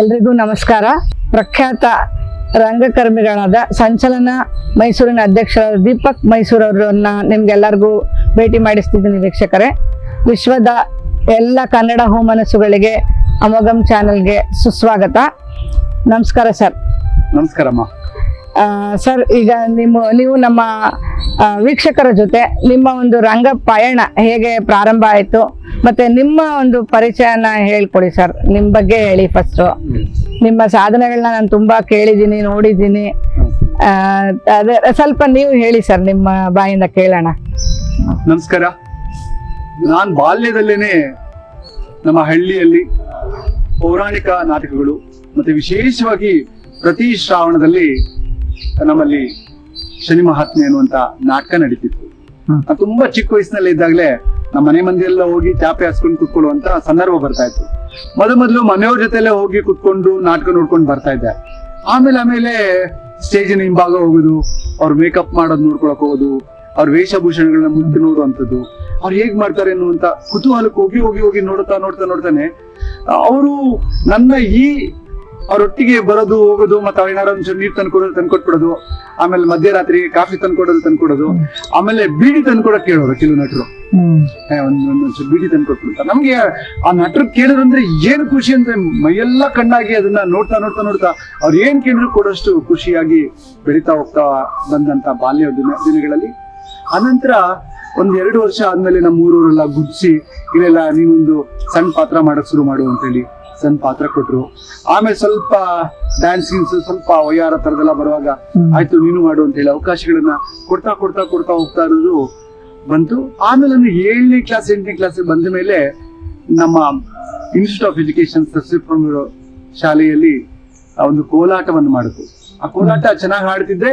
ಎಲ್ರಿಗೂ ನಮಸ್ಕಾರ. ಪ್ರಖ್ಯಾತ ರಂಗಕರ್ಮಿಗಳಾದ ಸಂಚಲನ ಮೈಸೂರಿನ ಅಧ್ಯಕ್ಷರಾದ ದೀಪಕ್ ಮೈಸೂರು ಅವರನ್ನ ನಿಮ್ಗೆಲ್ಲರಿಗೂ ಭೇಟಿ ಮಾಡಿಸ್ತಿದ್ದೀನಿ ವೀಕ್ಷಕರೇ. ವಿಶ್ವದ ಎಲ್ಲ ಕನ್ನಡ ಹೋಮನಸುಗಳಿಗೆ ಅಮೋಘಂ ಚಾನೆಲ್ಗೆ ಸುಸ್ವಾಗತ. ನಮಸ್ಕಾರ ಸರ್. ನಮಸ್ಕಾರಮ್ಮ. ಸರ್ ಈಗ ನಿಮ್ಮ ನೀವು ನಮ್ಮ ವೀಕ್ಷಕರ ಜೊತೆ ನಿಮ್ಮ ಒಂದು ರಂಗ ಪಯಣ ಹೇಗೆ ಪ್ರಾರಂಭ ಆಯಿತು? ಮತ್ತೆ ನಿಮ್ಮ ಒಂದು ಪರಿಚಯನ ಹೇಳ್ಕೊಡಿ ಸರ್. ನಿಮ್ಮ ಬಗ್ಗೆ ಹೇಳಿ ಫಸ್ಟು ನಿಮ್ಮ ಸಾಧನೆಗಳನ್ನ ನಾನು ತುಂಬಾ ಕೇಳಿದ್ದೀನಿ, ನೋಡಿದ್ದೀನಿ. ಅದೇ, ಸ್ವಲ್ಪ ನೀವು ಹೇಳಿ ಸರ್, ನಿಮ್ಮ ಬಾಯಿಂದ ಕೇಳೋಣ. ನಮಸ್ಕಾರ. ನಾನು ಬಾಲ್ಯದಲ್ಲೇನೆ ನಮ್ಮ ಹಳ್ಳಿಯಲ್ಲಿ ಪೌರಾಣಿಕ ನಾಟಕಗಳು ಮತ್ತೆ ವಿಶೇಷವಾಗಿ ಪ್ರತಿ ಶ್ರಾವಣದಲ್ಲಿ ನಮ್ಮಲ್ಲಿ ಶನಿ ಮಹಾತ್ಮೆ ಅನ್ನುವಂತ ನಾಟಕ ನಡೀತಿತ್ತು. ತುಂಬಾ ಚಿಕ್ಕ ವಯಸ್ಸಿನಲ್ಲಿ ಇದ್ದಾಗಲೇ ನಮ್ಮ ಮನೆ ಮಂದಿ ಎಲ್ಲ ಹೋಗಿ ಚಾಪೆ ಹಾಸ್ಕೊಂಡು ಕುತ್ಕೊಳ್ಳುವಂತ ಸಂದರ್ಭ ಬರ್ತಾ ಇತ್ತು. ಮೊದ ಮೊದಲು ಮನೆಯವ್ರ ಜೊತೆಲೆ ಹೋಗಿ ಕುತ್ಕೊಂಡು ನಾಟಕ ನೋಡ್ಕೊಂಡು ಬರ್ತಾ ಇದ್ದೆ. ಆಮೇಲೆ ಆಮೇಲೆ ಸ್ಟೇಜಿನ ಹಿಂಭಾಗ ಹೋಗುದು, ಅವ್ರ ಮೇಕಪ್ ಮಾಡೋದು ನೋಡ್ಕೊಳಕ್ ಹೋಗೋದು, ಅವ್ರ ವೇಷಭೂಷಣಗಳನ್ನ ಮುಂದೆ ನೋಡುವಂಥದ್ದು. ಅವ್ರು ಹೇಗ್ ಮಾಡ್ತಾರೆ ಅನ್ನುವಂತ ಕುತೂಹಲಕ್ಕೆ ಹೋಗಿ ಹೋಗಿ ಹೋಗಿ ನೋಡ್ತಾ ನೋಡ್ತಾ ನೋಡ್ತಾನೆ, ಅವರು ನನ್ನ ಈ ಅವರೊಟ್ಟಿಗೆ ಬರೋದು ಹೋಗೋದು ಮತ್ತೆ ಅವ್ರು ಏನಾರು ಒಂಚೂರು ನೀರು ತಂದ್ಕೊಡೋದು ತಂದ್ಕೊಟ್ಬಿಡೋದು ಆಮೇಲೆ ಮಧ್ಯರಾತ್ರಿ ಕಾಫಿ ತಂದ್ಕೊಡೋದು ತಂದ್ಕೊಡೋದು ಆಮೇಲೆ ಬೀಡಿ ತಂದ್ಕೊಡಕ್ ಕೇಳೋರು ಕೆಲವು ನಟರು. ಏ, ಒಂದ್ ಒಂದ್ ಒಂಚೂರು ಬೀಡಿ ತಂದ್ಕೊಟ್ಬಿಡ್ತಾರೆ. ನಮ್ಗೆ ಆ ನಟರು ಕೇಳಿದ್ರಂದ್ರೆ ಏನು ಖುಷಿ ಅಂದ್ರೆ ಮೈಯೆಲ್ಲ ಕಣ್ಣಾಗಿ ಅದನ್ನ ನೋಡ್ತಾ ನೋಡ್ತಾ ನೋಡ್ತಾ ಅವ್ರು ಏನ್ ಕೇಳಿದ್ರು ಕೊಡೋಷ್ಟು ಖುಷಿಯಾಗಿ ಬೆಳೀತಾ ಹೋಗ್ತಾ ಬಂದಂತ ಬಾಲ್ಯ ದಿನ ದಿನಗಳಲ್ಲಿ. ಅನಂತರ ಒಂದ್ ಎರಡು ವರ್ಷ ಆದ್ಮೇಲೆ ನಮ್ಮ ಊರವರೆಲ್ಲ ಗುಡ್ಸಿ ಇಲ್ಲೆಲ್ಲ ನೀವೊಂದು ಸಣ್ಣ ಪಾತ್ರ ಮಾಡಕ್ ಶುರು ಮಾಡು ಅಂತ ಹೇಳಿ ಸಣ್ಣ ಪಾತ್ರ ಕೊಟ್ರು. ಆಮೇಲೆ ಸ್ವಲ್ಪ ಡ್ಯಾನ್ಸಿಂಗ್ಸ್ ಸ್ವಲ್ಪ ವಯ್ಯಾರ ತರದೆಲ್ಲ ಬರುವಾಗ ಆಯ್ತು ನೀನು ಮಾಡು ಅಂತ ಹೇಳಿ ಅವಕಾಶಗಳನ್ನ ಕೊಡ್ತಾ ಕೊಡ್ತಾ ಕೊಡ್ತಾ ಹೋಗ್ತಾ ಇರೋದು ಬಂತು. ಆಮೇಲೆ ನಾನು ಏಳನೇ ಕ್ಲಾಸ್ ಎಂಟನೇ ಕ್ಲಾಸ್ ಬಂದ ಮೇಲೆ ನಮ್ಮ ಇನ್ಸ್ಟಿಟ್ಯೂಟ್ ಆಫ್ ಎಜುಕೇಶನ್ ಸಸ್ಯಪ್ರಮ ಶಾಲೆಯಲ್ಲಿ ಆ ಒಂದು ಕೋಲಾಟವನ್ನು ಮಾಡಿದ್ರು ಆ ಕೋಲಾಟ ಚೆನ್ನಾಗಿ ಹಾಡ್ತಿದ್ದೆ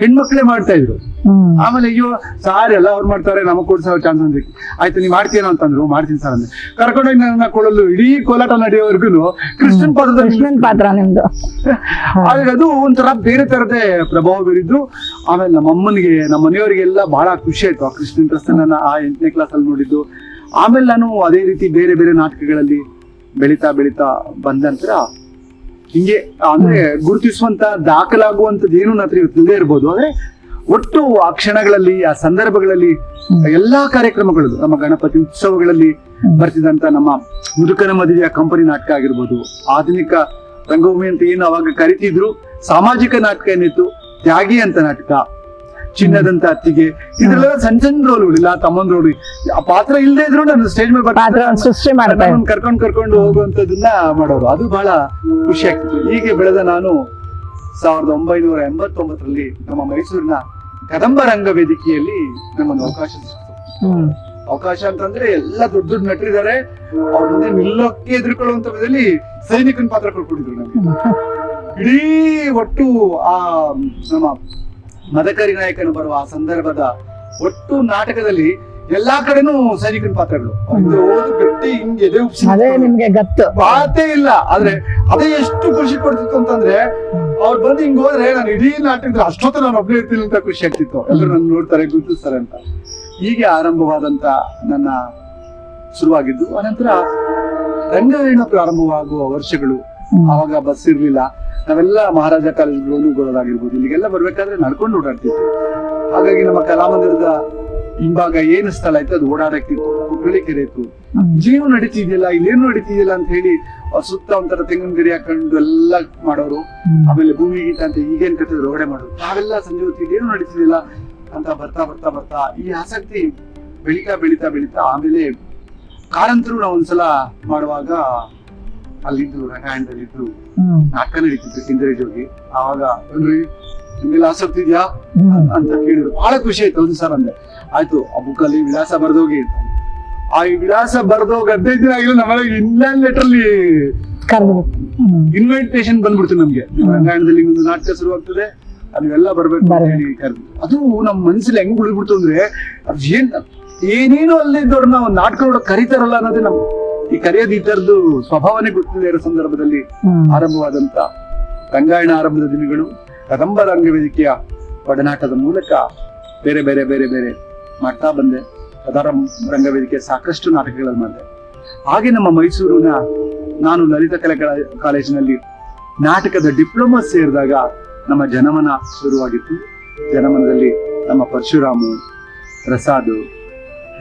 ಹೆಣ್ಮಕ್ಳೆ ಮಾಡ್ತಾ ಇದ್ರು. ಆಮೇಲೆ ಅಯ್ಯೋ ಸಾರ್ ಎಲ್ಲ ಅವ್ರು ಮಾಡ್ತಾರೆ ನಮಗ್ ಕೊಡ್ಸ ಚಾನ್ಸ್ ಅಂದ್ರೆ. ಆಯ್ತು ನೀವ್ ಮಾಡ್ತೀನೋ ಅಂತಂದ್ರು ಮಾಡ್ತೀನಿ ಸರ್ ಅಂದ್ರೆ ಕರ್ಕೊಂಡೋಗಿ ನನ್ನ ಕೊಡಲು ಇಡೀ ಕೋಲಾಟ ನಡೆಯೋವರೆಗೂ ಕೃಷ್ಣನ್ ಪಾತ್ರದ ಕೃಷ್ಣನ್ ಪಾತ್ರ ನಿಮ್ದು. ಆದ್ರೆ ಅದು ಒಂಥರ ಬೇರೆ ತರದೇ ಪ್ರಭಾವ ಬೀರಿದ್ರು ಆಮೇಲೆ ನಮ್ಮ ಅಮ್ಮನಿಗೆ ನಮ್ಮ ಮನೆಯವರಿಗೆಲ್ಲ ಬಹಳ ಖುಷಿ ಆಯ್ತು. ಆ ಕೃಷ್ಣನ್ ಪ್ರಸ್ತನ ಆ ಎಂಟನೇ ಕ್ಲಾಸ್ ಅಲ್ಲಿ ನೋಡಿದ್ದು. ಆಮೇಲೆ ನಾನು ಅದೇ ರೀತಿ ಬೇರೆ ಬೇರೆ ನಾಟಕಗಳಲ್ಲಿ ಬೆಳೀತಾ ಬೆಳೀತಾ ಬಂದ ನಂತರ ಹಿಂಗೆ ಅಂದ್ರೆ ಗುರುತಿಸುವಂತ ದಾಖಲಾಗುವಂತದ್ದು ಏನು ಇವತ್ತು ಇಲ್ಲದೆ ಇರ್ಬೋದು. ಆದ್ರೆ ಒಟ್ಟು ಆ ಕ್ಷಣಗಳಲ್ಲಿ ಆ ಸಂದರ್ಭಗಳಲ್ಲಿ ಎಲ್ಲಾ ಕಾರ್ಯಕ್ರಮಗಳು ನಮ್ಮ ಗಣಪತಿ ಉತ್ಸವಗಳಲ್ಲಿ ಬರ್ತಿದಂತ ನಮ್ಮ ಮುದುಕನ ಮದುವೆಯ ಕಂಪನಿ ನಾಟಕ ಆಗಿರ್ಬೋದು ಆಧುನಿಕ ರಂಗಭೂಮಿ ಅಂತ ಏನು ಅವಾಗ ಕರಿತಿದ್ರು ಸಾಮಾಜಿಕ ನಾಟಕ ಏನಿತ್ತು ತ್ಯಾಗಿ ಅಂತ ನಾಟಕ. ಚಿನ್ನದಂತ ಅತ್ತಿಗೆ. ಇದ್ರೆಲ್ಲ ಸಣ್ಣ ಸಣ್ಣ ರೋಲ್ ಇಲ್ಲ ತಮ್ಮನ್ ರೋಲ್. ಆ ಪಾತ್ರ ಇಲ್ಲದೆ ಇದ್ರು ನಾನು ಸ್ಟೇಜ್ ಮೇಲೆ ಪಾತ್ರ ಸೃಷ್ಟಿ ಮಾಡ್ತಾ ಇದ್ರು. ನನ್ನನ್ನ ಕರ್ಕೊಂಡ್ ಕರ್ಕೊಂಡು ಹೋಗುವಂತದನ್ನ ಮಾಡೋರು. ಅದು ಬಹಳ ಖುಷಿ ಆಗ್ತಿತ್ತು. ಹೀಗೆ ಬೆಳೆದ ನಾನು ಸಾವಿರದ ಒಂಬೈನೂರ ಎಂಬತ್ತೊಂಬತ್ತರಲ್ಲಿ ನಮ್ಮ ಮೈಸೂರಿನ ಕದಂಬ ರಂಗ ವೇದಿಕೆಯಲ್ಲಿ ನಮ್ಮನ್ನು ಅವಕಾಶ ಸಿಕ್ತು ಹ್ಮ್. ಅವಕಾಶ ಅಂತಂದ್ರೆ ಎಲ್ಲ ದೊಡ್ಡ ದೊಡ್ಡ ನಟರಿದ್ದಾರೆ. ಅವ್ರ ಮುಂದೆ ನಿಲ್ಲೋಕೆ ಎದುರುಕೊಳ್ಳುವಂತ ವಿಧದಲ್ಲಿ ಸೈನಿಕನ ಪಾತ್ರ ಕೊಟ್ಬಿಟ್ಟಿದ್ರು ನಮ್ಗೆ. ಇಡೀ ಒಟ್ಟು ಆ ನಮ್ಮ ಮದಕರಿ ನಾಯಕನು ಬರುವ ಆ ಸಂದರ್ಭದ ಒಟ್ಟು ನಾಟಕದಲ್ಲಿ ಎಲ್ಲಾ ಕಡೆನೂ ಸೈನಿಕನ ಪಾತ್ರಗಳು. ಓದು ಗಟ್ಟಿ ಹಿಂಗೆ ಎದೆ ಉಪ್ಸಿ ಅದೇ ನಿಮ್ಗೆ ಗತ್ತು. ಮಾತೇ ಇಲ್ಲ. ಆದ್ರೆ ಅದೇ ಎಷ್ಟು ಖುಷಿ ಕೊಡ್ತಿತ್ತು ಅಂತಂದ್ರೆ ಅವ್ರು ಬಂದು ಹಿಂಗ್ ಹೋದ್ರೆ ನಾನು ಇಡೀ ನಾಟಕದ ಅಷ್ಟೊತ್ತು ನಾನು ಒಬ್ಬನೇ ಇರ್ತೀನಿ ಅಂತ ಖುಷಿ ಆಗ್ತಿತ್ತು. ಎಲ್ಲರೂ ನನ್ನ ನೋಡ್ತಾರೆ ಗುರುತಿಸ್ತಾರೆ ಅಂತ. ಹೀಗೆ ಆರಂಭವಾದಂತ ನನ್ನ ಶುರುವಾಗಿದ್ದು. ಅನಂತರ ರಂಗವೀಣ ಪ್ರಾರಂಭವಾಗುವ ವರ್ಷಗಳು ಆವಾಗ ಬಸ್ ಇರ್ಲಿಲ್ಲ. ನಾವೆಲ್ಲ ಮಹಾರಾಜ ಕಾಲೇಜ್ ಬರೋದಾಗಿರ್ಬೋದು ಇಲ್ಲಿಗೆಲ್ಲ ಬರ್ಬೇಕಾದ್ರೆ ನಡ್ಕೊಂಡು ಓಡಾಡ್ತಿದ್ವಿ. ಹಾಗಾಗಿ ನಮ್ಮ ಕಲಾಮಂದಿರದ ಹಿಂಭಾಗ ಏನು ಸ್ಥಳ ಇತ್ತು ಅದು ಓಡಾಡಕ್ಕಿತ್ತು ಕುಕ್ಕಳಿ ಕೆರೆ ಇತ್ತು. ಜೀವ ನಡೀತಿದ್ಯಲ್ಲ ಇಲ್ಲೇನು ನಡೀತಿದ್ಯಲ್ಲ ಅಂತ ಹೇಳಿ ಅವ್ರ್ ಸುತ್ತ ಒಂಥರ ತೆಂಗಿನ ಗರಿ ಹಾಕೊಂಡು ಎಲ್ಲ ಮಾಡೋರು ಆಮೇಲೆ ಭೂಮಿ ಗೀತ ಅಂತ ಈಗೇನ್ ಕಟ್ಟಿದ್ರು ಹೊರಗಡೆ ಮಾಡೋರು. ನಾವೆಲ್ಲ ಸಂಜೆ ಹೊತ್ತಿಗೆ ಏನು ನಡೀತಿದ್ಯಲ್ಲ ಅಂತ ಬರ್ತಾ ಬರ್ತಾ ಬರ್ತಾ ಈ ಆಸಕ್ತಿ ಬೆಳಿತಾ ಬೆಳಿತಾ ಬೆಳಿತಾ ಆಮೇಲೆ ಕಾರಂತರು ನಾವು ಒಂದ್ಸಲ ಮಾಡುವಾಗ ಅಲ್ಲಿದ್ದು ರಂಗಾಯಣದಲ್ಲಿದ್ದು ಇದ್ದು ನಾಟಕ ನಡೀತಿತ್ತು ಸಿಂಗರೇಜ್ ಹೋಗಿ. ಆವಾಗ ಅಂದ್ರೆ ನಿಮ್ಗೆಲ್ಲ ಆಸಕ್ತಿ ಇದೆಯಾ? ಅಂತ ಕೇಳಿದ್ರು. ಬಹಳ ಖುಷಿ ಆಯ್ತು ಒಂದು ಸರ್ ಅಂದ್ರೆ. ಆಯ್ತು ಆ ಬುಕ್ಕಲ್ಲಿ ವಿಳಾಸ ಬರ್ದೋಗಿ. ಆ ವಿಳಾಸ ಬರೆದೋಗ ಹದಿನೈದು ದಿನ ಆಗಿಲ್ಲ ನಮ್ಮ ಇನ್ಲ್ಯಾಂಡ್ ಲೆಟರ್ ಅಲ್ಲಿ ಇನ್ವಿಟೇಷನ್ ಬಂದ್ಬಿಡ್ತು ನಮ್ಗೆ. ರಂಗಾಯಣದಲ್ಲಿ ಒಂದು ನಾಟಕ ಶುರುವಾಗ್ತದೆ ಆಗ್ತದೆ ಬರ್ಬೇಕು ಅಂತ ಬರ್ಬೇಕು. ಹೇಳಿ ಕರೆದು. ಅದು ನಮ್ಮ ಮನಸ್ಸಲ್ಲಿ ಹೆಂಗ್ ಉಳಿದ್ಬಿಡ್ತು ಅಂದ್ರೆ ಅದ್ ಏನ್ ಏನೇನು ಅಲ್ಲಿದ್ದವ್ರನ್ನ ನಾಟಕ ನೋಡಕ್ ಕರೀತಾರಲ್ಲ ಅನ್ನೋದೇ ನಮ್ ಈ ಕರೆಯೋದು ಈ ತರದ್ದು ಸ್ವಭಾವನೆ ಗೊತ್ತಿದೆ ಇರೋ ಸಂದರ್ಭದಲ್ಲಿ ಆರಂಭವಾದಂತ ರಂಗಾಯಣ ಆರಂಭದ ದಿನಗಳು ಕದಂಬ ರಂಗ ವೇದಿಕೆಯ ಒಡನಾಟದ ಮೂಲಕ ಬೇರೆ ಬೇರೆ ಬೇರೆ ಬೇರೆ ಮಾಡ್ತಾ ಬಂದೆ. ಕದಾರ ರಂಗ ವೇದಿಕೆ ಸಾಕಷ್ಟು ನಾಟಕಗಳನ್ನು ಮಾಡಿದೆ. ಹಾಗೆ ನಮ್ಮ ಮೈಸೂರಿನ ನಾನು ಲಲಿತ ಕಲಾ ಕಲಾ- ಕಾಲೇಜಿನಲ್ಲಿ ನಾಟಕದ ಡಿಪ್ಲೊಮಾ ಸೇರಿದಾಗ ನಮ್ಮ ಜನಮನ ಶುರುವಾಗಿತ್ತು. ಜನಮನದಲ್ಲಿ ನಮ್ಮ ಪರಶುರಾಮು ಪ್ರಸಾದ್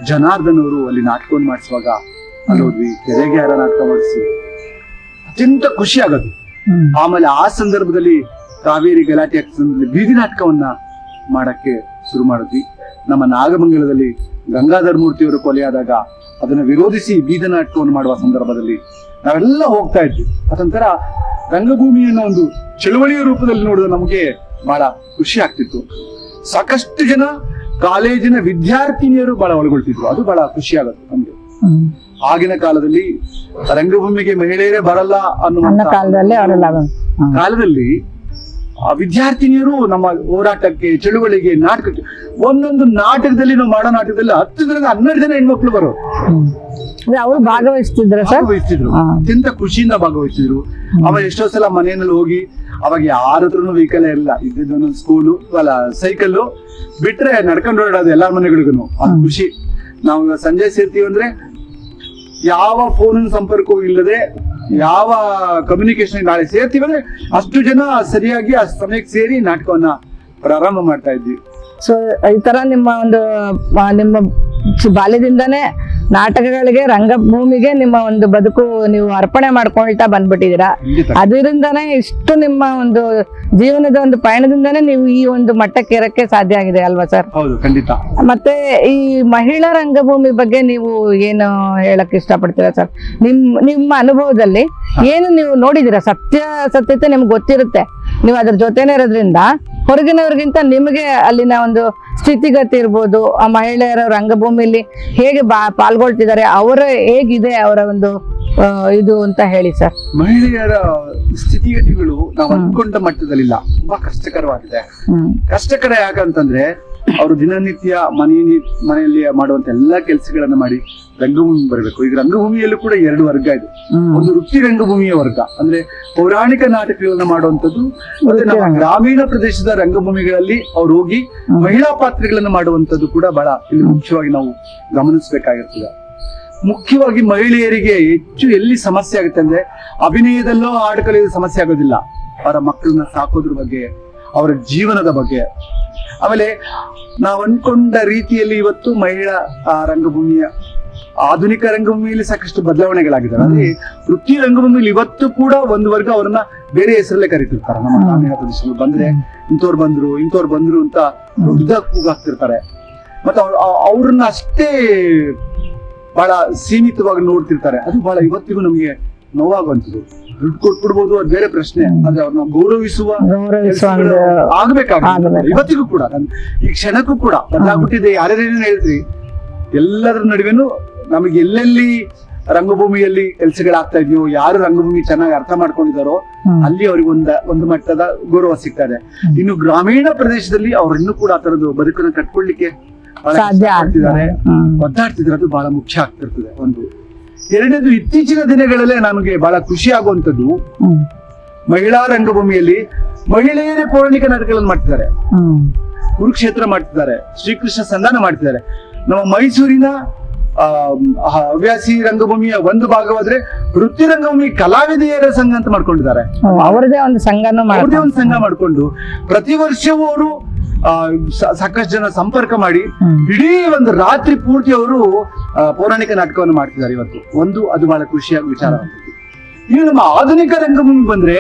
ಜನಾರ್ದನ್ ಅವರು ಅಲ್ಲಿ ನಾಟಕವನ್ನು ಮಾಡಿಸುವಾಗ ಅಲ್ಲಿ ಹೋದ್ವಿ. ಕೆರೆಗೆ ಯಾರ ನಾಟಕ ಮಾಡಿಸಿ. ಅತ್ಯಂತ ಖುಷಿ ಆಗೋದು. ಆಮೇಲೆ ಆ ಸಂದರ್ಭದಲ್ಲಿ ಕಾವೇರಿ ಗಲಾಟೆ ಬೀದಿ ನಾಟಕವನ್ನ ಮಾಡಕ್ಕೆ ಶುರು ಮಾಡಿದ್ವಿ. ನಮ್ಮ ನಾಗಮಂಗಲದಲ್ಲಿ ಗಂಗಾಧರ್ ಮೂರ್ತಿಯವರು ಕೊಲೆಯಾದಾಗ ಅದನ್ನ ವಿರೋಧಿಸಿ ಬೀದಿ ನಾಟಕವನ್ನು ಮಾಡುವ ಸಂದರ್ಭದಲ್ಲಿ ನಾವೆಲ್ಲ ಹೋಗ್ತಾ ಇದ್ವಿ. ಅದೊಂಥರ ರಂಗಭೂಮಿಯನ್ನು ಒಂದು ಚಳುವಳಿಯ ರೂಪದಲ್ಲಿ ನೋಡಿದ ನಮಗೆ ಬಹಳ ಖುಷಿ ಆಗ್ತಿತ್ತು. ಸಾಕಷ್ಟು ಜನ ಕಾಲೇಜಿನ ವಿದ್ಯಾರ್ಥಿನಿಯರು ಬಹಳ ಒಳಗೊಳ್ತಿದ್ರು. ಅದು ಬಹಳ ಖುಷಿ ಆಗುತ್ತೆ ನಮ್ಗೆ. ಆಗಿನ ಕಾಲದಲ್ಲಿ ರಂಗಭೂಮಿಗೆ ಮಹಿಳೆಯರೇ ಬರಲ್ಲ ಅನ್ನೋ ಅನ್ನುವಂತ ಕಾಲದಲ್ಲಿ ವಿದ್ಯಾರ್ಥಿನಿಯರು ನಮ್ಮ ಹೋರಾಟಕ್ಕೆ ಚಳುವಳಿಗೆ ನಾಟಕಕ್ಕೆ ಒಂದೊಂದು ನಾಟಕದಲ್ಲಿ ನಾವು ಮಾಡೋ ನಾಟಕದಲ್ಲಿ ಹತ್ತು ಜನ ಹನ್ನೆರಡು ಜನ ಹೆಣ್ಮಕ್ಳು ಬರೋ ಅವರು ಭಾಗವಹಿಸ್ತಿದ್ರು ಭಾಗವಹಿಸ್ತಿದ್ರ. ಅತ್ಯಂತ ಖುಷಿಯಿಂದ ಭಾಗವಹಿಸ್ತಿದ್ರು. ಆಮೇಲೆ ಎಷ್ಟೋ ಸಲ ಮನೆಯಲ್ಲಿ ಹೋಗಿ ಅವಾಗ ಯಾರ ಹತ್ರನು ವೆಹಿಕಲ್ ಇರಲಿಲ್ಲ ಇದ್ದಿದ್ದು ಸ್ಕೂಲು ಅಲ್ಲ ಸೈಕಲ್ ಬಿಟ್ರೆ ನಡ್ಕೊಂಡು ಓಡಾಡೋದು ಎಲ್ಲಾರ ಮನೆಗಳಿಗೂ ಅದು ಖುಷಿ. ನಾವು ಸಂಜೆ ಸೇರ್ತೀವಿ ಅಂದ್ರೆ ಯಾವ ಫೋನ್ ಸಂಪರ್ಕವೂ ಇಲ್ಲದೆ ಯಾವ ಕಮ್ಯುನಿಕೇಶನ್ ನಾಳೆ ಸೇರ್ತೀವಿ ಅಂದ್ರೆ ಅಷ್ಟು ಜನ ಸರಿಯಾಗಿ ಆ ಸಮಯಕ್ಕೆ ಸೇರಿ ನಾಟಕವನ್ನ ಪ್ರಾರಂಭ ಮಾಡ್ತಾ ಇದ್ವಿ. ಸೊ ಈ ತರ ನಿಮ್ಮ ಒಂದು ನಿಮ್ಮ ಬಾಲ್ಯದಿಂದಾನೇ ನಾಟಕಗಳಿಗೆ ರಂಗಭೂಮಿಗೆ ನಿಮ್ಮ ಒಂದು ಬದುಕು ನೀವು ಅರ್ಪಣೆ ಮಾಡ್ಕೊಳ್ತಾ ಬಂದ್ಬಿಟ್ಟಿದ್ದೀರಾ. ಅದರಿಂದನೇ ಇಷ್ಟು ನಿಮ್ಮ ಒಂದು ಜೀವನದ ಒಂದು ಪಯಣದಿಂದನೇ ನೀವು ಈ ಒಂದು ಮಟ್ಟಕ್ಕೆ ಇರಕ್ಕೆ ಸಾಧ್ಯ ಆಗಿದೆ ಅಲ್ವಾ ಸರ್? ಹೌದು ಖಂಡಿತ. ಮತ್ತೆ ಈ ಮಹಿಳಾ ರಂಗಭೂಮಿ ಬಗ್ಗೆ ನೀವು ಏನು ಹೇಳಕ್ ಇಷ್ಟಪಡ್ತೀರಾ ಸರ್? ನಿಮ್ ನಿಮ್ಮ ಅನುಭವದಲ್ಲಿ ಏನು ನೀವು ನೋಡಿದಿರಾ ಸತ್ಯ ಸತ್ಯತೆ ನಿಮ್ಗೆ ಗೊತ್ತಿರುತ್ತೆ. ನೀವು ಅದ್ರ ಜೊತೆನೇ ಇರೋದ್ರಿಂದ ಹೊರಗಿನವ್ರಿಗಿಂತ ನಿಮಗೆ ಅಲ್ಲಿನ ಒಂದು ಸ್ಥಿತಿಗತಿ ಇರ್ಬೋದು ಆ ಮಹಿಳೆಯರ ರಂಗಭೂಮಿಲಿ ಹೇಗೆ ಬಾ ಪಾಲ್ಗೊಳ್ತಿದ್ದಾರೆ ಅವರ ಹೇಗಿದೆ ಅವರ ಒಂದು ಇದು ಅಂತ ಹೇಳಿ ಸರ್. ಮಹಿಳೆಯರ ಸ್ಥಿತಿಗತಿಗಳು ನಾವು ಅನ್ಕೊಂಡ ಮಟ್ಟದಲ್ಲಿಲ್ಲ. ತುಂಬಾ ಕಷ್ಟಕರವಾಗಿದೆ. ಕಷ್ಟಕರ ಯಾಕಂತಂದ್ರೆ ಅವರು ದಿನನಿತ್ಯ ಮನೆ ಮನೆಯಲ್ಲಿ ಮಾಡುವಂತ ಎಲ್ಲಾ ಕೆಲಸಗಳನ್ನ ಮಾಡಿ ರಂಗಭೂಮಿ ಬರಬೇಕು. ಈಗ ರಂಗಭೂಮಿಯಲ್ಲೂ ಕೂಡ ಎರಡು ವರ್ಗ ಇದೆ. ಒಂದು ವೃತ್ತಿ ರಂಗಭೂಮಿಯ ವರ್ಗ. ಅಂದ್ರೆ ಪೌರಾಣಿಕ ನಾಟಕಗಳನ್ನ ಮಾಡುವಂತದ್ದು ಮತ್ತೆ ನಮ್ಮ ಗ್ರಾಮೀಣ ಪ್ರದೇಶದ ರಂಗಭೂಮಿಗಳಲ್ಲಿ ಅವ್ರು ಹೋಗಿ ಮಹಿಳಾ ಪಾತ್ರಗಳನ್ನ ಮಾಡುವಂತದ್ದು ಕೂಡ ಬಹಳ ಇಲ್ಲಿ ಮುಖ್ಯವಾಗಿ ನಾವು ಗಮನಿಸಬೇಕಾಗಿರ್ತದೆ. ಮುಖ್ಯವಾಗಿ ಮಹಿಳೆಯರಿಗೆ ಹೆಚ್ಚು ಎಲ್ಲಿ ಸಮಸ್ಯೆ ಆಗುತ್ತೆ ಅಂದ್ರೆ ಅಭಿನಯದಲ್ಲೋ ಆಟಕಲೆಯಲ್ಲೂ ಸಮಸ್ಯೆ ಆಗೋದಿಲ್ಲ. ಅವರ ಮಕ್ಕಳನ್ನ ಸಾಕೋದ್ರ ಬಗ್ಗೆ ಅವರ ಜೀವನದ ಬಗ್ಗೆ. ಆಮೇಲೆ ನಾವು ಅನ್ಕೊಂಡ ರೀತಿಯಲ್ಲಿ ಇವತ್ತು ಮಹಿಳಾ ರಂಗಭೂಮಿಯ ಆಧುನಿಕ ರಂಗಭೂಮಿಯಲ್ಲಿ ಸಾಕಷ್ಟು ಬದಲಾವಣೆಗಳಾಗಿದ್ದಾವೆ. ಅಂದ್ರೆ ವೃತ್ತಿ ರಂಗಭೂಮಿಯಲ್ಲಿ ಇವತ್ತು ಕೂಡ ಒಂದು ವರ್ಗ ಅವರನ್ನ ಬೇರೆ ಹೆಸರಲ್ಲೇ ಕರಿತಿರ್ತಾರೆ. ನಮ್ಮ. ಗ್ರಾಮೀಣ ಪ್ರದೇಶದಲ್ಲಿ ಬಂದ್ರೆ ಇಂಥವ್ರು ಬಂದ್ರು ಇಂಥವ್ರು ಬಂದ್ರು ಅಂತ ದೊಡ್ಡ ಕೂಗಾಕ್ತಿರ್ತಾರೆ ಮತ್ತೆ ಅವ್ರ- ಅವ್ರನ್ನ ಅಷ್ಟೇ ಬಹಳ ಸೀಮಿತವಾಗಿ ನೋಡ್ತಿರ್ತಾರೆ. ಅದು ಬಹಳ ಇವತ್ತಿಗೂ ನಮಗೆ ನೋವಾಗುವಂಥದ್ದು. ದುಡ್ಡು ಕೊಟ್ಬಿಡ್ಬೋದು ಅದು ಬೇರೆ ಪ್ರಶ್ನೆ. ಆದ್ರೆ ಅವ್ರನ್ನ ಗೌರವಿಸುವ ಆಗ್ಬೇಕಾಗ್ತದೆ. ಇವತ್ತಿಗೂ ಕೂಡ. ಈ ಕ್ಷಣಕ್ಕೂ ಕೂಡ. ಬದಲಾಗ್ಬಿಟ್ಟಿದೆ. ಯಾರ್ಯಾರೇನು ಹೇಳ್ತೀರಿ ಎಲ್ಲದರ ನಡುವೆನೂ ನಮಗೆ ಎಲ್ಲೆಲ್ಲಿ ರಂಗಭೂಮಿಯಲ್ಲಿ ಕೆಲಸಗಳಾಗ್ತಾ ಇದೆಯೋ ಯಾರು ರಂಗಭೂಮಿ ಚೆನ್ನಾಗಿ ಅರ್ಥ ಮಾಡ್ಕೊಂಡಿದಾರೋ ಅಲ್ಲಿ ಅವ್ರಿಗೆ ಒಂದ ಒಂದು ಮಟ್ಟದ ಗೌರವ ಸಿಗ್ತದೆ ಇನ್ನು ಗ್ರಾಮೀಣ ಪ್ರದೇಶದಲ್ಲಿ ಅವ್ರು ಇನ್ನೂ ಕೂಡ ಆ ತರದ್ದು ಬದುಕನ್ನ ಕಟ್ಕೊಳ್ಳಿಕ್ಕೆ ಒದ್ದಾಡ್ತಿದ್ರೆ ಅದು ಬಹಳ ಮುಖ್ಯ ಆಗ್ತಿರ್ತದೆ ಒಂದು. ಎರಡನೇದು ಇತ್ತೀಚಿನ ದಿನಗಳಲ್ಲೇ ನನಗೆ ಬಹಳ ಖುಷಿ ಆಗುವಂತದ್ದು ಮಹಿಳಾ ರಂಗಭೂಮಿಯಲ್ಲಿ ಮಹಿಳೆಯರೇ ಪೌರಾಣಿಕ ನಾಟಕಗಳನ್ನು ಮಾಡ್ತಿದ್ದಾರೆ. ಕುರುಕ್ಷೇತ್ರ ಮಾಡ್ತಿದ್ದಾರೆ. ಶ್ರೀಕೃಷ್ಣ ಸಂಧಾನ ಮಾಡ್ತಿದ್ದಾರೆ. ನಮ್ಮ ಮೈಸೂರಿನ ಹವ್ಯಾಸಿ ರಂಗಭೂಮಿಯ ಒಂದು ಭಾಗವಾದ್ರೆ ವೃತ್ತಿ ರಂಗಭೂಮಿ ಕಲಾವಿದೆಯರ ಸಂಘ ಅಂತ ಮಾಡ್ಕೊಂಡಿದ್ದಾರೆ. ಅವರದೇ ಒಂದು ಸಂಘ ಅವ್ರದೇ ಒಂದು ಸಂಘ ಮಾಡ್ಕೊಂಡು ಪ್ರತಿ ವರ್ಷವೂ ಅವರು ಸಾಕಷ್ಟು ಜನ ಸಂಪರ್ಕ ಮಾಡಿ. ಇಡೀ ಒಂದು ರಾತ್ರಿ ಪೂರ್ತಿ ಅವರು ಪೌರಾಣಿಕ ನಾಟಕವನ್ನು ಮಾಡ್ತಿದ್ದಾರೆ ಇವತ್ತು. ಒಂದು ಅದು ಬಹಳ ಖುಷಿಯಾದ ವಿಚಾರ. ಇನ್ನು ನಮ್ಮ ಆಧುನಿಕ ರಂಗಭೂಮಿ ಬಂದ್ರೆ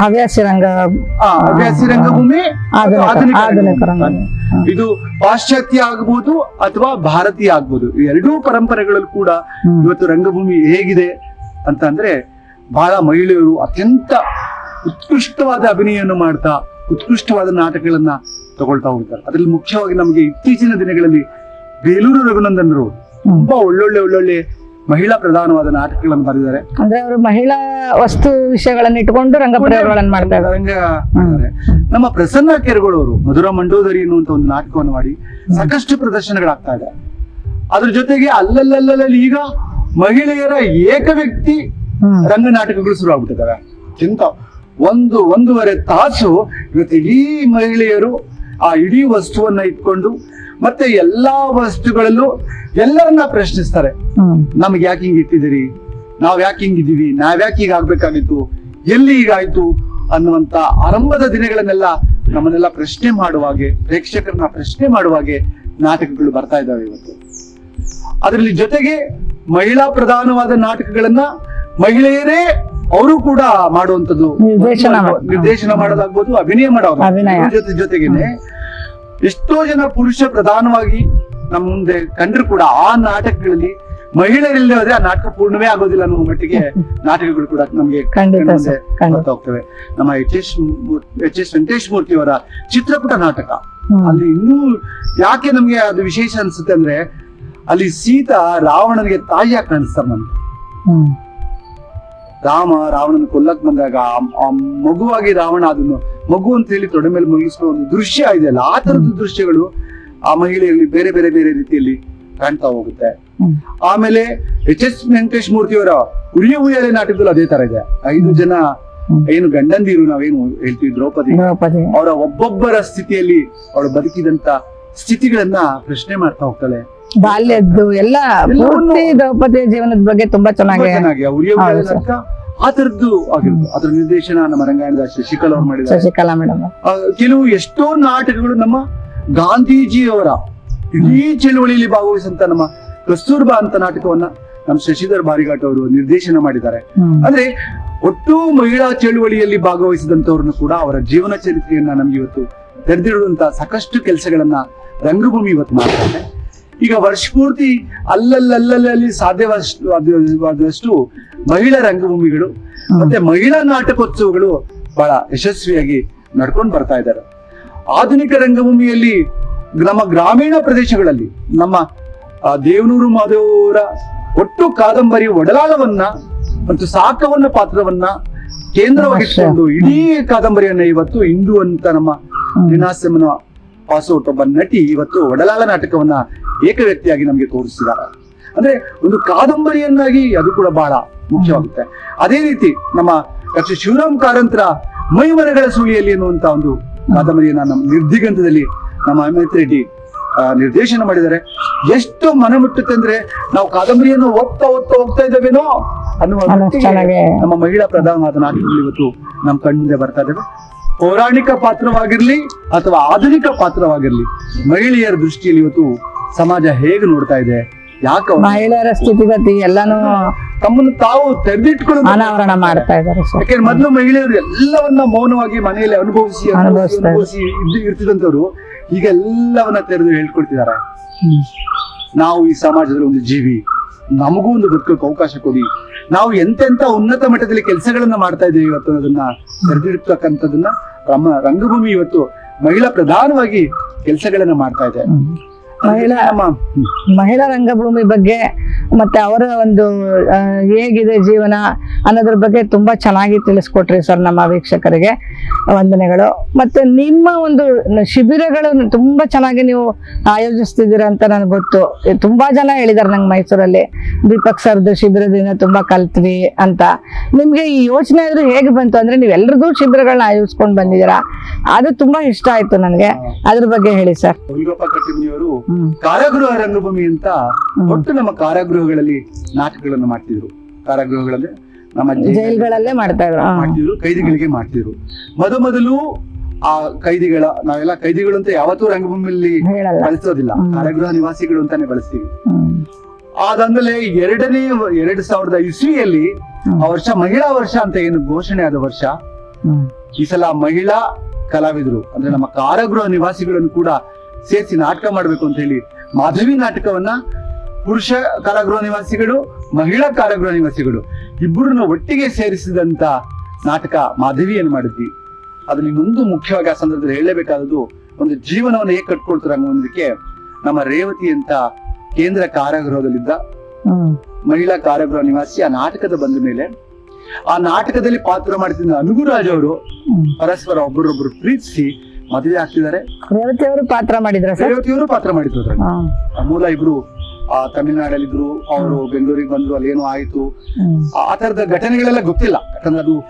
ಹವ್ಯಾಸಿ ರಂಗ ಹವ್ಯಾಸಿ ರಂಗಭೂಮಿ ಆಧುನಿಕ ರಂಗಭೂಮಿ. ರಂಗ ಇದು ಪಾಶ್ಚಾತ್ಯ ಆಗ್ಬೋದು ಅಥವಾ ಭಾರತೀಯ ಆಗ್ಬೋದು. ಈ ಎರಡೂ ಪರಂಪರೆಗಳಲ್ಲೂ ಕೂಡ ಇವತ್ತು ರಂಗಭೂಮಿ ಹೇಗಿದೆ ಅಂತ ಅಂದ್ರೆ ಬಹಳ ಮಹಿಳೆಯರು ಅತ್ಯಂತ ಉತ್ಕೃಷ್ಟವಾದ ಅಭಿನಯವನ್ನು ಮಾಡ್ತಾ ಉತ್ಕೃಷ್ಟವಾದ ನಾಟಕಗಳನ್ನ ತಗೊಳ್ತಾ ಹೋಗ್ತಾರೆ. ಅದ್ರಲ್ಲಿ ಮುಖ್ಯವಾಗಿ ನಮಗೆ ಇತ್ತೀಚಿನ ದಿನಗಳಲ್ಲಿ ಬೇಲೂರು ರಘುನಂದನರು ತುಂಬಾ ಒಳ್ಳೊಳ್ಳೆ ಒಳ್ಳೊಳ್ಳೆ ಮಹಿಳಾ ಪ್ರಧಾನವಾದ ನಾಟಕಗಳನ್ನು ಬರೆದಿದ್ದಾರೆ. ಅಂದ್ರೆ ಅವರು ಮಹಿಳಾ ವಸ್ತು ವಿಷಯಗಳನ್ನ ಇಟ್ಕೊಂಡು ರಂಗ ಪ್ರಯೋಗಗಳನ್ನ ಮಾಡ್ತಾ ಇದ್ದಾರೆ. ರಂಗ ಮಾಡಿದ್ದಾರೆ ನಮ್ಮ ಪ್ರಸನ್ನ ಕೆರೆಗಳವರು ಮಧುರ ಮಂಡೋದರಿ ಅನ್ನುವಂತ ಒಂದು ನಾಟಕವನ್ನು ಮಾಡಿ ಸಾಕಷ್ಟು ಪ್ರದರ್ಶನಗಳಾಗ್ತಾ ಇದೆ. ಅದ್ರ ಜೊತೆಗೆ ಅಲ್ಲಲ್ಲಲ್ಲಲ್ಲಿ ಈಗ ಮಹಿಳೆಯರ ಏಕ ವ್ಯಕ್ತಿ ರಂಗ ನಾಟಕಗಳು ಶುರು ಆಗ್ಬಿಟ್ಟಿದ್ದಾವೆ. ಚಿಂತ ಒಂದು ಒಂದೂವರೆ ತಾಸು ಇವತ್ತು ಇಡೀ ಮಹಿಳೆಯರು ಆ ಇಡೀ ವಸ್ತುವನ್ನ ಇಟ್ಕೊಂಡು ಮತ್ತೆ ಎಲ್ಲಾ ವಸ್ತುಗಳಲ್ಲೂ ಎಲ್ಲರನ್ನ ಪ್ರಶ್ನಿಸ್ತಾರೆ. ನಮ್ಗೆ ಯಾಕೆ ಹಿಂಗ್ ಇಟ್ಟಿದ್ದೀರಿ? ನಾವ್ ಯಾಕೆ ಹಿಂಗಿದೀವಿ ನಾವ್ ಯಾಕೆ ಈಗ ಆಗ್ಬೇಕಾಗಿತ್ತು? ಎಲ್ಲಿ ಹೀಗಾಯ್ತು ಅನ್ನುವಂತ ಆರಂಭದ ದಿನಗಳನ್ನೆಲ್ಲ ನಮ್ಮನ್ನೆಲ್ಲ ಪ್ರಶ್ನೆ ಮಾಡುವಾಗೆ ಪ್ರೇಕ್ಷಕರನ್ನ ಪ್ರಶ್ನೆ ಮಾಡುವಾಗೆ ನಾಟಕಗಳು ಬರ್ತಾ ಇದ್ದಾವೆ ಇವತ್ತು. ಅದರಲ್ಲಿ ಜೊತೆಗೆ ಮಹಿಳಾ ಪ್ರಧಾನವಾದ ನಾಟಕಗಳನ್ನ ಮಹಿಳೆಯರೇ ಅವರು ಕೂಡ ಮಾಡುವಂತದ್ದು ನಿರ್ದೇಶನ ಮಾಡೋದಾಗ್ಬೋದು ಅಭಿನಯ ಮಾಡೋದು. ಜೊತೆ ಜೊತೆಗೇನೆ ಎಷ್ಟೋ ಜನ ಪುರುಷ ಪ್ರಧಾನವಾಗಿ ನಮ್ಮ ಮುಂದೆ ಕಂಡ್ರು ಕೂಡ ಆ ನಾಟಕಗಳಲ್ಲಿ ಮಹಿಳೆಯರಿಲ್ಲದೆ ಹೋದ್ರೆ ಆ ನಾಟಕ ಪೂರ್ಣವೇ ಆಗೋದಿಲ್ಲ ಅನ್ನೋ ಮಟ್ಟಿಗೆ ನಾಟಕಗಳು ಕೂಡ ನಮ್ಗೆ ಹೋಗ್ತವೆ ನಮ್ಮ H S H S Venkatesh Murthy ಅವರ ಚಿತ್ರಪಟ ನಾಟಕ. ಅಲ್ಲಿ ಇನ್ನೂ ಯಾಕೆ ನಮ್ಗೆ ಅದು ವಿಶೇಷ ಅನ್ಸುತ್ತೆ ಅಂದ್ರೆ ಅಲ್ಲಿ ಸೀತಾ ರಾವಣನಿಗೆ ತಾಯಿಯಾಗಿ ಕಾಣಿಸ್ತಾರೆ ನಮ್ಗೆ. ರಾಮ ರಾವಣನ ಕೊಲ್ಲಕ್ ಬಂದಾಗ ಮಗುವಾಗಿ ರಾವಣ ಅದನ್ನು ಮಗು ಅಂತ ಹೇಳಿ ತೊಡೆ ಮೇಲೆ ಮುಗಿಸುವ ಒಂದು ದೃಶ್ಯ ಇದೆಯಲ್ಲ ಆ ತರದ ದೃಶ್ಯಗಳು ಆ ಮಹಿಳೆಯಲ್ಲಿ ಬೇರೆ ಬೇರೆ ಬೇರೆ ರೀತಿಯಲ್ಲಿ ಕಾಣ್ತಾ ಹೋಗುತ್ತೆ. ಆಮೇಲೆ ಎಚ್ ಎಸ್ ವೆಂಕಟೇಶ್ ಮೂರ್ತಿಯವರ ಉರಿಯ ಉಯ್ಯಾಲೆ ನಾಟಕದಲ್ಲಿ ಅದೇ ತರ ಇದೆ. ಐದು ಜನ ಏನು ಗಂಡಂದಿರು ನಾವೇನು ಹೇಳ್ತೀವಿ ದ್ರೌಪದಿ. ಅವರ ಒಬ್ಬೊಬ್ಬರ ಸ್ಥಿತಿಯಲ್ಲಿ ಅವಳು ಬದುಕಿದಂತ ಸ್ಥಿತಿಗಳನ್ನ ಪ್ರಶ್ನೆ ಮಾಡ್ತಾ ಹೋಗ್ತಾಳೆ. ಬಾಲ್ಯದ್ದು ಎಲ್ಲ ಪೂರ್ತಿ ದ್ರೌಪದಿ ಜೀವನದ ಬಗ್ಗೆ ತುಂಬಾ ಚೆನ್ನಾಗಿ ಆ ತರದ್ದು ಆಗಿರುತ್ತೆ. ಅದರ ನಿರ್ದೇಶನ ನಮ್ಮ ರಂಗಾಯಣದ ಶಶಿಕಲಾ ಅವರು ಮಾಡಿದ್ದಾರೆ. ಶಶಿಕಲಾ ಮೇಡಮ್. ಕೆಲವು ಎಷ್ಟೋ ನಾಟಕಗಳು ನಮ್ಮ ಗಾಂಧೀಜಿಯವರ ಇಡೀ ಚಳುವಳಿಯಲ್ಲಿ ಭಾಗವಹಿಸಂತ ನಮ್ಮ ಕಸ್ತೂರ್ಬಾ ಅಂತ ನಾಟಕವನ್ನ ನಮ್ಮ ಶಶಿಧರ್ ಬಾರಿಘಾಟ್ ಅವರು ನಿರ್ದೇಶನ ಮಾಡಿದ್ದಾರೆ. ಅಂದ್ರೆ ಒಟ್ಟು ಮಹಿಳಾ ಚಳುವಳಿಯಲ್ಲಿ ಭಾಗವಹಿಸಿದಂತವ್ರನ್ನು ಕೂಡ ಅವರ ಜೀವನ ಚರಿತ್ರೆಯನ್ನ ನಮ್ಗೆ ಇವತ್ತು ತೆರೆದಿಡುವಂತ ಸಾಕಷ್ಟು ಕೆಲಸಗಳನ್ನ ರಂಗಭೂಮಿ ಇವತ್ತು ಮಾಡ್ತಾರೆ. ಈಗ ವರ್ಷಪೂರ್ತಿ ಅಲ್ಲಲ್ಲಲ್ಲಲ್ಲಿ ಸಾಧ್ಯವಾದಷ್ಟು ಆದಷ್ಟು ಮಹಿಳಾ ರಂಗಭೂಮಿಗಳು ಮತ್ತೆ ಮಹಿಳಾ ನಾಟಕೋತ್ಸವಗಳು ಬಹಳ ಯಶಸ್ವಿಯಾಗಿ ನಡ್ಕೊಂಡು ಬರ್ತಾ ಇದ್ದಾರೆ. ಆಧುನಿಕ ರಂಗಭೂಮಿಯಲ್ಲಿ ನಮ್ಮ ಗ್ರಾಮೀಣ ಪ್ರದೇಶಗಳಲ್ಲಿ ನಮ್ಮ ದೇವನೂರು ಮಾಧವರ ಒಟ್ಟು ಕಾದಂಬರಿ ಒಡಲಾಳವನ್ನ ಮತ್ತು ಸಾಕವನ್ನ ಪಾತ್ರವನ್ನ ಕೇಂದ್ರವಾಗಿಟ್ಟುಕೊಂಡು ಇಡೀ ಕಾದಂಬರಿಯನ್ನ ಇವತ್ತು ಇಂದು ಅಂತ ನಮ್ಮ ದಿನಾಸಮನ ಪಾಸೋಟ್ ಒಬ್ಬ ನಟಿ ಇವತ್ತು ಒಡಲಾಳ ನಾಟಕವನ್ನ ಏಕ ವ್ಯಕ್ತಿಯಾಗಿ ನಮಗೆ ತೋರಿಸಿದ್ದಾರೆ. ಅಂದ್ರೆ ಒಂದು ಕಾದಂಬರಿಯನ್ನಾಗಿ ಅದು ಕೂಡ ಬಹಳ ಮುಖ್ಯವಾಗುತ್ತೆ. ಅದೇ ರೀತಿ ನಮ್ಮ ಡಾಕ್ಟರ್ ಶಿವರಾಮ್ ಕಾರಂತರ ಮೈಮರಗಳ ಸುಳಿಯಲ್ಲಿ ಎನ್ನುವಂತ ಒಂದು ಕಾದಂಬರಿಯನ್ನ ನಮ್ಮ ನಿರ್ದಿಗಂತದಲ್ಲಿ ನಮ್ಮ ಅಮಿತ್ ರೆಡ್ಡಿ ನಿರ್ದೇಶನ ಮಾಡಿದ್ದಾರೆ. ಎಷ್ಟು ಮನ ಮುಟ್ಟುತ್ತೆ ಅಂದ್ರೆ ನಾವು ಕಾದಂಬರಿಯನ್ನು ಓದ್ತಾ ಓದ್ತಾ ಹೋಗ್ತಾ ಇದ್ದೇವೇನೋ ಅನ್ನುವ ನಮ್ಮ ಮಹಿಳಾ ಪ್ರಧಾನವಾದ ನಾಟಕಗಳು ಇವತ್ತು ನಮ್ಮ ಕಣ್ಮುಂದೆ ಬರ್ತಾ ಇದ್ದಾವೆ. ಪೌರಾಣಿಕ ಪಾತ್ರವಾಗಿರ್ಲಿ ಅಥವಾ ಆಧುನಿಕ ಪಾತ್ರವಾಗಿರ್ಲಿ ಮಹಿಳೆಯರ ದೃಷ್ಟಿಯಲ್ಲಿ ಇವತ್ತು ಸಮಾಜ ಹೇಗೆ ನೋಡ್ತಾ ಇದೆ? ಯಾಕೆ ಮಹಿಳೆಯರ ಸ್ಥಿತಿಗತಿ ಎಲ್ಲಾನು ತಮ್ಮನ್ನು ತಾವು ತೆರೆದಿಟ್ಕೊಂಡು ಅನಾವರಣ ಮಾಡ್ತಾ ಇದ್ದಾರೆ ಯಾಕೆಂದ್ರೆ ಮೊದಲು ಮಹಿಳೆಯರು ಎಲ್ಲವನ್ನ ಮೌನವಾಗಿ ಮನೆಯಲ್ಲಿ ಅನುಭವಿಸಿ ಅನುಭವಿಸಿ ಇರ್ತಿದಂತವ್ರು ಈಗ ಎಲ್ಲವನ್ನ ತೆರೆದು ಹೇಳ್ಕೊಳ್ತಿದ್ದಾರೆ ಹ್ಮ್. ನಾವು ಈ ಸಮಾಜದಲ್ಲಿ ಒಂದು ಜೀವಿ. ನಮಗೂ ಒಂದು ಬದುಕೋಕೆ ಅವಕಾಶ ಕೊಡಿ. ನಾವು ಎಂತೆಂತ ಉನ್ನತ ಮಟ್ಟದಲ್ಲಿ ಕೆಲಸಗಳನ್ನ ಮಾಡ್ತಾ ಇದ್ದೀವಿ ಇವತ್ತು ಅದನ್ನ ತೆರೆದಿಡ್ತಕ್ಕಂಥದನ್ನ ರಂಗಭೂಮಿ ಇವತ್ತು ಮಹಿಳಾ ಪ್ರಧಾನವಾಗಿ ಕೆಲಸಗಳನ್ನ ಮಾಡ್ತಾ ಇದೆ. ಮಹಿಳಾ ಮಹಿಳಾ ರಂಗಭೂಮಿ ಬಗ್ಗೆ ಮತ್ತೆ ಅವರ ಒಂದು ಹೇಗಿದೆ ಜೀವನ ಅನ್ನೋದ್ರ ಬಗ್ಗೆ ತುಂಬಾ ಚೆನ್ನಾಗಿ ತಿಳಿಸ್ಕೊಟ್ರಿ ಸರ್ ನಮ್ಮ ವೀಕ್ಷಕರಿಗೆ ವಂದನೆಗಳು. ಮತ್ತೆ ನಿಮ್ಮ ಒಂದು ಶಿಬಿರಗಳನ್ನು ತುಂಬಾ ಚೆನ್ನಾಗಿ ನೀವು ಆಯೋಜಿಸ್ತಿದ್ದೀರಾ ಅಂತ ನನಗೆ ಗೊತ್ತು. ತುಂಬಾ ಜನ ಹೇಳಿದಾರೆ ನಂಗೆ ಮೈಸೂರಲ್ಲಿ ದೀಪಕ್ ಸರ್ದು ಶಿಬಿರದಿಂದ ತುಂಬಾ ಕಲ್ತ್ವಿ ಅಂತ. ನಿಮ್ಗೆ ಈ ಯೋಚನೆ ಆದ್ರೂ ಹೇಗೆ ಬಂತು ಅಂದ್ರೆ ನೀವು ಎಲ್ರಿಗೂ ಶಿಬಿರಗಳನ್ನ ಆಯೋಜಿಸ್ಕೊಂಡು ಬಂದಿದ್ದೀರಾ? ಅದು ತುಂಬಾ ಇಷ್ಟ ಆಯ್ತು ನನಗೆ. ಅದ್ರ ಬಗ್ಗೆ ಹೇಳಿ ಸರ್ ಕಾರಾಗೃಹ ರಂಗಭೂಮಿ ಅಂತ ಒಟ್ಟು ನಮ್ಮ ಕಾರಾಗೃಹಗಳಲ್ಲಿ ನಾಟಕಗಳನ್ನು ಮಾಡ್ತಿದ್ರು. ಕಾರಾಗೃಹಗಳಲ್ಲಿ ನಮ್ಮ ಜೈಲ್ ಜೈಲ್ಗಳಲ್ಲೇ ಮಾಡ್ತಾ ಇದ್ರು. ಮಾಡ್ತಿದ್ರು. ಕೈದಿಗಳಿಗೆ ಮಾಡ್ತಿದ್ರು. ಮೊದ ಮೊದಲು ಆ ಕೈದಿಗಳ ನಾವೆಲ್ಲ ಕೈದಿಗಳು ಅಂತ ಯಾವತ್ತೂ ರಂಗಭೂಮಿಯಲ್ಲಿ ಬಳಸೋದಿಲ್ಲ. ಕಾರಾಗೃಹ ನಿವಾಸಿಗಳು ಅಂತಾನೆ ಬಳಸ್ತೀವಿ. ಅದಾದ್ಮೇಲೆ ಎರಡನೇ ಎರಡ್ ಸಾವಿರದ ಇಸ್ವಿಯಲ್ಲಿ ಆ ವರ್ಷ ಮಹಿಳಾ ವರ್ಷ ಅಂತ ಏನು ಘೋಷಣೆ ಆದ ವರ್ಷ. ಈ ಸಲ ಮಹಿಳಾ ಕಲಾವಿದರು ಅಂದ್ರೆ ನಮ್ಮ ಕಾರಾಗೃಹ ನಿವಾಸಿಗಳನ್ನು ಕೂಡ ಸೇರಿಸಿ ನಾಟಕ ಮಾಡ್ಬೇಕು ಅಂತ ಹೇಳಿ ಮಾಧವಿ ನಾಟಕವನ್ನ ಪುರುಷ ಕಾರಾಗೃಹ ನಿವಾಸಿಗಳು ಮಹಿಳಾ ಕಾರಾಗೃಹ ನಿವಾಸಿಗಳು ಇಬ್ಬರನ್ನ ಒಟ್ಟಿಗೆ ಸೇರಿಸಿದಂತ ನಾಟಕ ಮಾಧವಿಯನ್ನು ಮಾಡಿದ್ವಿ ಅದ್ರಲ್ಲಿ ಇನ್ನೊಂದು ಮುಖ್ಯವಾಗಿ ಆ ಸಂದರ್ಭದಲ್ಲಿ ಹೇಳಲೇಬೇಕಾದದ್ದು ಒಂದು ಜೀವನವನ್ನು ಹೇಗೆ ಕಟ್ಕೊಳ್ತಾರೆ ಅನ್ನೋದಕ್ಕೆ ನಮ್ಮ ರೇವತಿ ಅಂತ ಕೇಂದ್ರ ಕಾರಾಗೃಹದಲ್ಲಿದ್ದ. ಮಹಿಳಾ ಕಾರಾಗೃಹ ನಿವಾಸಿ ಆ ನಾಟಕದ ಬಂದ ಮೇಲೆ ಆ ನಾಟಕದಲ್ಲಿ ಪಾತ್ರ ಮಾಡ್ತಿದ್ದ ಅನುಗುರಾಜ್ ಅವರು. ಪರಸ್ಪರ ಒಬ್ಬರೊಬ್ಬರು ಪ್ರೀತಿಸಿ ಮದುವೆ ಆಗ್ತಿದ್ದಾರೆ. ರೇವತಿ ಅವರು ಪಾತ್ರ ಮಾಡಿದ್ರ ಸರ್? ರೇವತಿಯವರು ಪಾತ್ರ ಮಾಡಿದ್ರು ಅದ್ರಲ್ಲಿ. ಹಾ. ಆ ಮೂಲ ಇಬ್ರು ಆ ತಮಿಳ್ನಾಡಲ್ಲಿದ್ರು ಅವರು ಬೆಂಗಳೂರಿಗೆ ಬಂದ್ರು ಅಲ್ಲಿ ಏನೋ ಆಯ್ತು. ಹ್ಮ್. ಆ ಆ ತರದ ಘಟನೆಗಳೆಲ್ಲ ಗೊತ್ತಿಲ್ಲ. ಯಾಕಂದ್ರೆ ಅದು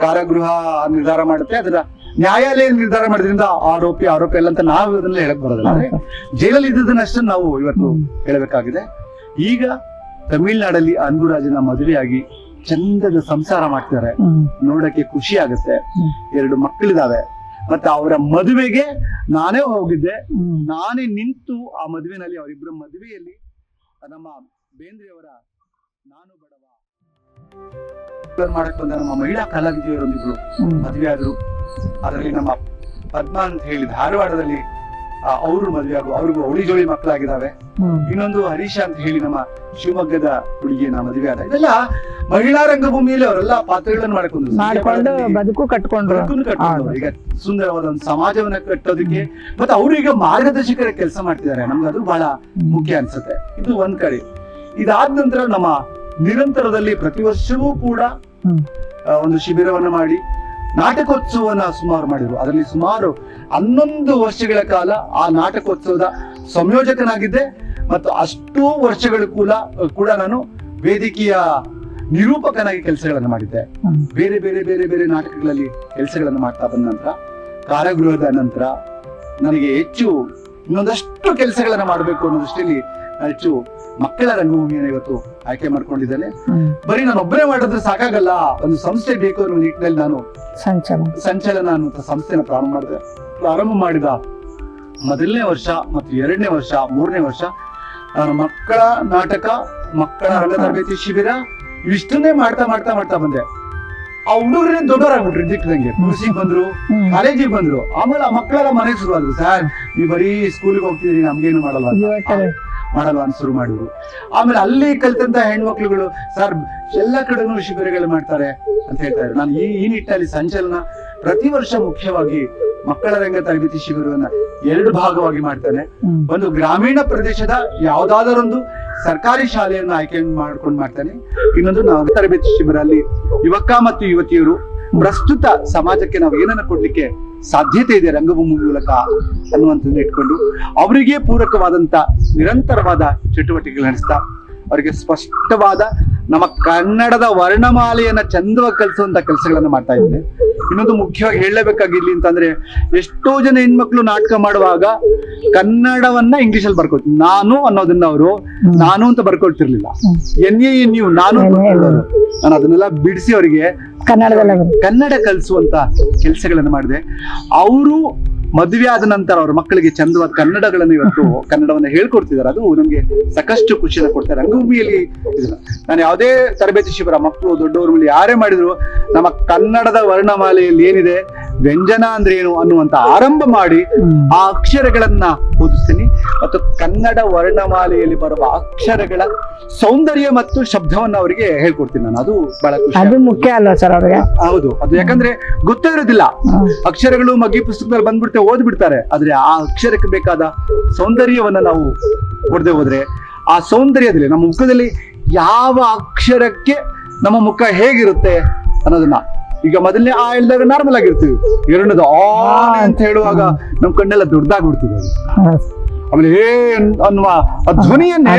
ಕಾರಾಗೃಹ ನಿರ್ಧಾರ ಮಾಡುತ್ತೆ ಅದರ ನ್ಯಾಯಾಲಯ ನಿರ್ಧಾರ ಮಾಡಿದ್ರಿಂದ ಆರೋಪಿ ಆರೋಪಿ ಅಲ್ಲ ಅಂತ ನಾವು ಇದನ್ನ ಹೇಳಕ್ ಬರೋದಿಲ್ಲ. ಜೈಲಲ್ಲಿ ಇದ್ದದನ್ನಷ್ಟು ನಾವು ಇವತ್ತು ಹೇಳಬೇಕಾಗಿದೆ. ಈಗ ತಮಿಳ್ನಾಡಲ್ಲಿ ಅನ್ಬುರಾಜನ ಮದುವೆಯಾಗಿ ಚಂದದ ಸಂಸಾರ ಮಾಡ್ತಿದ್ದಾರೆ. ಹ್ಮ್. ನೋಡಕ್ಕೆ ಖುಷಿ ಆಗುತ್ತೆ. ಹ್ಮ್. ಎರಡು ಮಕ್ಕಳಿದಾವೆ. ಮತ್ತೆ ಅವರ ಮದುವೆಗೆ ನಾನೇ ಹೋಗಿದ್ದೆ. ನಾನೇ ನಿಂತು ಆ ಮದುವೆನಲ್ಲಿ ಅವರಿಬ್ಬರ ಮದುವೆಯಲ್ಲಿ ನಮ್ಮ ಬೇಂದ್ರೆಯವರ ನಾನು ಬಡವ. ಮಾಡಕ್ ಬಂದ ನಮ್ಮ ಮಹಿಳಾ ಕಲಾವಿದೆಯರೊಂದಿಬ್ರು ಮದುವೆ ಆದ್ರು. ಅದರಲ್ಲಿ ನಮ್ಮ ಪದ್ಮ ಅಂತ ಹೇಳಿ ಧಾರವಾಡದಲ್ಲಿ ಅವರು ಮದುವೆ ಆಗು ಅವ್ರಿಗೂ ಅವಳಿ ಜೋಳಿ ಮಕ್ಕಳಾಗಿದ್ದಾವೆ ಇನ್ನೊಂದು ಹರೀಶ ಅಂತ ಹೇಳಿ ನಮ್ಮ ಶಿವಮೊಗ್ಗದ ಹುಡುಗಿಯನ್ನ ಮದುವೆ ಆದ. ಇದೆಲ್ಲ ಮಹಿಳಾ ರಂಗಭೂಮಿಯಲ್ಲಿ ಅವರೆಲ್ಲ ಪಾತ್ರಗಳನ್ನು ಮಾಡ್ಕೊಂಡು ಬದುಕು ಕಟ್ಕೊಂಡು ಈಗ ಸುಂದರವಾದ ಒಂದು ಸಮಾಜವನ್ನ ಕಟ್ಟೋದಕ್ಕೆ ಮತ್ತೆ ಅವರು ಈಗ ಮಾರ್ಗದರ್ಶಕರ ಕೆಲಸ ಮಾಡ್ತಿದ್ದಾರೆ. ನಮ್ಗೆ ಅದು ಬಹಳ ಮುಖ್ಯ ಅನ್ಸುತ್ತೆ. ಇದು ಒಂದ್ ಕಡೆ. ಇದಾದ ನಂತರ ನಮ್ಮ ನಿರಂತರದಲ್ಲಿ ಪ್ರತಿ ವರ್ಷವೂ ಕೂಡ ಒಂದು ಶಿಬಿರವನ್ನ ಮಾಡಿ ನಾಟಕೋತ್ಸವವನ್ನ ಸುಮಾರು ಮಾಡಿದ್ರು. ಅದರಲ್ಲಿ ಸುಮಾರು ಹನ್ನೊಂದು ವರ್ಷಗಳ ಕಾಲ ಆ ನಾಟಕೋತ್ಸವದ ಸಂಯೋಜಕನಾಗಿದ್ದೆ ಮತ್ತು ಅಷ್ಟೂ ವರ್ಷಗಳು ಕೂಡ ಕೂಡ ನಾನು ವೇದಿಕೆಯ ನಿರೂಪಕನಾಗಿ ಕೆಲಸಗಳನ್ನು ಮಾಡಿದ್ದೆ. ಬೇರೆ ಬೇರೆ ಬೇರೆ ಬೇರೆ ನಾಟಕಗಳಲ್ಲಿ ಕೆಲಸಗಳನ್ನು ಮಾಡ್ತಾ ಬಂದ ನಂತರ ಕಾರಾಗೃಹದ ನಂತರ ನನಗೆ ಹೆಚ್ಚು ಇನ್ನೊಂದಷ್ಟು ಕೆಲಸಗಳನ್ನು ಮಾಡಬೇಕು ಅನ್ನೋ ದೃಷ್ಟಿಯಲ್ಲಿ ನಾನು ಹೆಚ್ಚು ಮಕ್ಕಳ ರಂಗಭೂಮಿಯನ್ನು ಇವತ್ತು ಆಯ್ಕೆ ಮಾಡ್ಕೊಂಡಿದ್ದೇನೆ. ಬರೀ ನಾನು ಒಬ್ಬರೇ ಮಾಡಿದ್ರೆ ಸಾಕಾಗಲ್ಲ. ಒಂದು ಸಂಸ್ಥೆ ಬೇಕು ಅನ್ನೋ ನಿಟ್ಟಿನಲ್ಲಿ ನಾನು ಸಂಚಲನ. ಅನ್ನುವಂಥ ಸಂಸ್ಥೆನ ಪ್ರಾರಂಭ ಮಾಡಿದೆ. ಪ್ರಾರಂಭ ಮಾಡಿದ ಮೊದಲನೇ ವರ್ಷ ಮತ್ತು ಎರಡನೇ ವರ್ಷ ಮೂರನೇ ವರ್ಷ ನಾನು ಮಕ್ಕಳ ನಾಟಕ ಮಕ್ಕಳ ರಂಗ ತರಬೇತಿ ಶಿಬಿರ ಇಷ್ಟನ್ನೇ ಮಾಡ್ತಾ ಮಾಡ್ತಾ ಮಾಡ್ತಾ ಬಂದೆ. ಆ ಹುಡುಗರೇ ದೊಡ್ಡವರಾಗ್ಬಿಟ್ರು ದಿಕ್ಕದಂಗೆ ಕೃಷಿಗೆ ಬಂದ್ರು ಕಾಲೇಜಿಗೆ ಬಂದ್ರು. ಆಮೇಲೆ ಆ ಮಕ್ಕಳೆಲ್ಲ ಮನೆಗೆ ಶುರು ಆದ್ರು ಸರ್ ನೀವು ಬರೀ ಸ್ಕೂಲ್ಗೆ ಹೋಗ್ತಿದ್ರಿ ನಮ್ಗೇನು ಮಾಡಲ್ಲ ಅಂತ ಶುರು ಮಾಡಿದ್ರು. ಆಮೇಲೆ ಅಲ್ಲಿ ಕಲ್ತಂತ ಹೆಣ್ಮಕ್ಳುಗಳು ಸರ್ ಎಲ್ಲ ಕಡೆನೂ ಶಿಬಿರಗಳು ಮಾಡ್ತಾರೆ ಅಂತ ಹೇಳ್ತಾರೆ. ನಾನು ಈ ಈ ನಿಟ್ಟಿನಲ್ಲಿ ಸಂಚಲನ ಪ್ರತಿ ವರ್ಷ ಮುಖ್ಯವಾಗಿ ಮಕ್ಕಳ ರಂಗ ತರಬೇತಿ ಶಿಬಿರವನ್ನ ಎರಡು ಭಾಗವಾಗಿ ಮಾಡ್ತಾನೆ. ಒಂದು ಗ್ರಾಮೀಣ ಪ್ರದೇಶದ ಯಾವ್ದಾದರೊಂದು ಸರ್ಕಾರಿ ಶಾಲೆಯನ್ನು ಆಯ್ಕೆ ಮಾಡ್ಕೊಂಡು ಮಾಡ್ತಾನೆ. ಇನ್ನೊಂದು ನಾವು ತರಬೇತಿ ಶಿಬಿರ ಅಲ್ಲಿ ಯುವಕ ಮತ್ತು ಯುವತಿಯರು ಪ್ರಸ್ತುತ ಸಮಾಜಕ್ಕೆ ನಾವು ಏನನ್ನ ಕೊಡ್ಲಿಕ್ಕೆ ಸಾಧ್ಯತೆ ಇದೆ ರಂಗಭೂಮಿ ಮೂಲಕ ಅನ್ನುವಂಥದ್ದು ಇಟ್ಕೊಂಡು ಅವರಿಗೆ ಪೂರಕವಾದಂತ ನಿರಂತರವಾದ ಚಟುವಟಿಕೆಗಳು ನಡೆಸ್ತಾ ಅವರಿಗೆ ಸ್ಪಷ್ಟವಾದ ನಮ್ಮ ಕನ್ನಡದ ವರ್ಣಮಾಲೆಯನ್ನ ಚಂದವಾಗಿ ಕಲಿಸುವಂತ ಕೆಲಸಗಳನ್ನ ಮಾಡ್ತಾ ಇದ್ದೇನೆ ಇನ್ನೊಂದು ಮುಖ್ಯವಾಗಿ ಹೇಳಲೇಬೇಕಾಗಿರ್ಲಿ ಅಂತಂದ್ರೆ ಎಷ್ಟೋ ಜನ ಹೆಣ್ಮಕ್ಳು ನಾಟಕ ಮಾಡುವಾಗ ಕನ್ನಡವನ್ನ ಇಂಗ್ಲಿಷ್ ಅಲ್ಲಿ ಬರ್ಕೊಳ್ತೀನಿ ನಾನು ಅನ್ನೋದನ್ನ ಅವರು ನಾನು ಅಂತ ಬರ್ಕೊಳ್ತಿರ್ಲಿಲ್ಲ. ಎನ್ ಎ ಯು ನಾನು. ನಾನು ಅದನ್ನೆಲ್ಲ ಬಿಡಿಸಿ ಅವರಿಗೆ ಕನ್ನಡ ಕಲಿಸುವಂತ ಕೆಲಸಗಳನ್ನು ಮಾಡಿದೆ. ಅವರು ಮದುವೆ ಆದ ನಂತರ ಅವ್ರ ಮಕ್ಕಳಿಗೆ ಚಂದವಾದ ಕನ್ನಡಗಳನ್ನು ಇವತ್ತು ಕನ್ನಡವನ್ನ ಹೇಳ್ಕೊಡ್ತಿದ್ದಾರೆ. ಅದು ನಮ್ಗೆ ಸಾಕಷ್ಟು ಖುಷಿಯನ್ನು ಕೊಡ್ತಾರೆ. ರಂಗಭೂಮಿಯಲ್ಲಿ ನಾನು ಯಾವುದೇ ತರಬೇತಿ ಶಿಬಿರ ಮಕ್ಕಳು ದೊಡ್ಡವರು ಮೇಲೆ ಯಾರೇ ಮಾಡಿದ್ರು ನಮ್ಮ ಕನ್ನಡದ ವರ್ಣಮಾಲೆಯಲ್ಲಿ ಏನಿದೆ ವ್ಯಂಜನ ಅಂದ್ರೆ ಏನು ಅನ್ನುವಂತ ಆರಂಭ ಮಾಡಿ ಆ ಅಕ್ಷರಗಳನ್ನ ಓದಿಸ್ತೀನಿ ಮತ್ತು ಕನ್ನಡ ವರ್ಣಮಾಲೆಯಲ್ಲಿ ಬರುವ ಅಕ್ಷರಗಳ ಸೌಂದರ್ಯ ಮತ್ತು ಶಬ್ದವನ್ನ ಅವರಿಗೆ ಹೇಳ್ಕೊಡ್ತೀನಿ ನಾನು. ಅದು ಬಹಳ ಖುಷಿ ಮುಖ್ಯ ಅಲ್ಲ ಸರ್ ಅವ್ರಿಗೆ? ಹೌದು. ಅದು ಯಾಕಂದ್ರೆ ಗೊತ್ತೇ ಇರೋದಿಲ್ಲ. ಅಕ್ಷರಗಳು ಮಗ್ಗಿ ಪುಸ್ತಕದಲ್ಲಿ ಬಂದ್ಬಿಡ್ತೆ ಓದ್ಬಿಡ್ತಾರೆ. ಆದ್ರೆ ಆ ಅಕ್ಷರಕ್ಕೆ ಬೇಕಾದ ಸೌಂದರ್ಯವನ್ನ ನಾವು ಕೊಡದೆ ಹೋದ್ರೆ ಆ ಸೌಂದರ್ಯದಲ್ಲಿ ನಮ್ಮ ಮುಖದಲ್ಲಿ ಯಾವ ಅಕ್ಷರಕ್ಕೆ ನಮ್ಮ ಮುಖ ಹೇಗಿರುತ್ತೆ ಅನ್ನೋದನ್ನ. ಈಗ ಮೊದಲನೇ ಆ ಹೇಳಿದಾಗ ನಾರ್ಮಲ್ ಆಗಿರ್ತೀವಿ. ಎರಡನೇದು ಆ ಅಂತ ಹೇಳುವಾಗ ನಮ್ ಕಣ್ಣೆಲ್ಲ ದೊಡ್ಡದಾಗ್ಬಿಡ್ತದೆ ಆಮೇಲೆ ಏ ಅನ್- ಅನ್ನುವ ಆ ಧ್ವನಿಯನ್ನೇ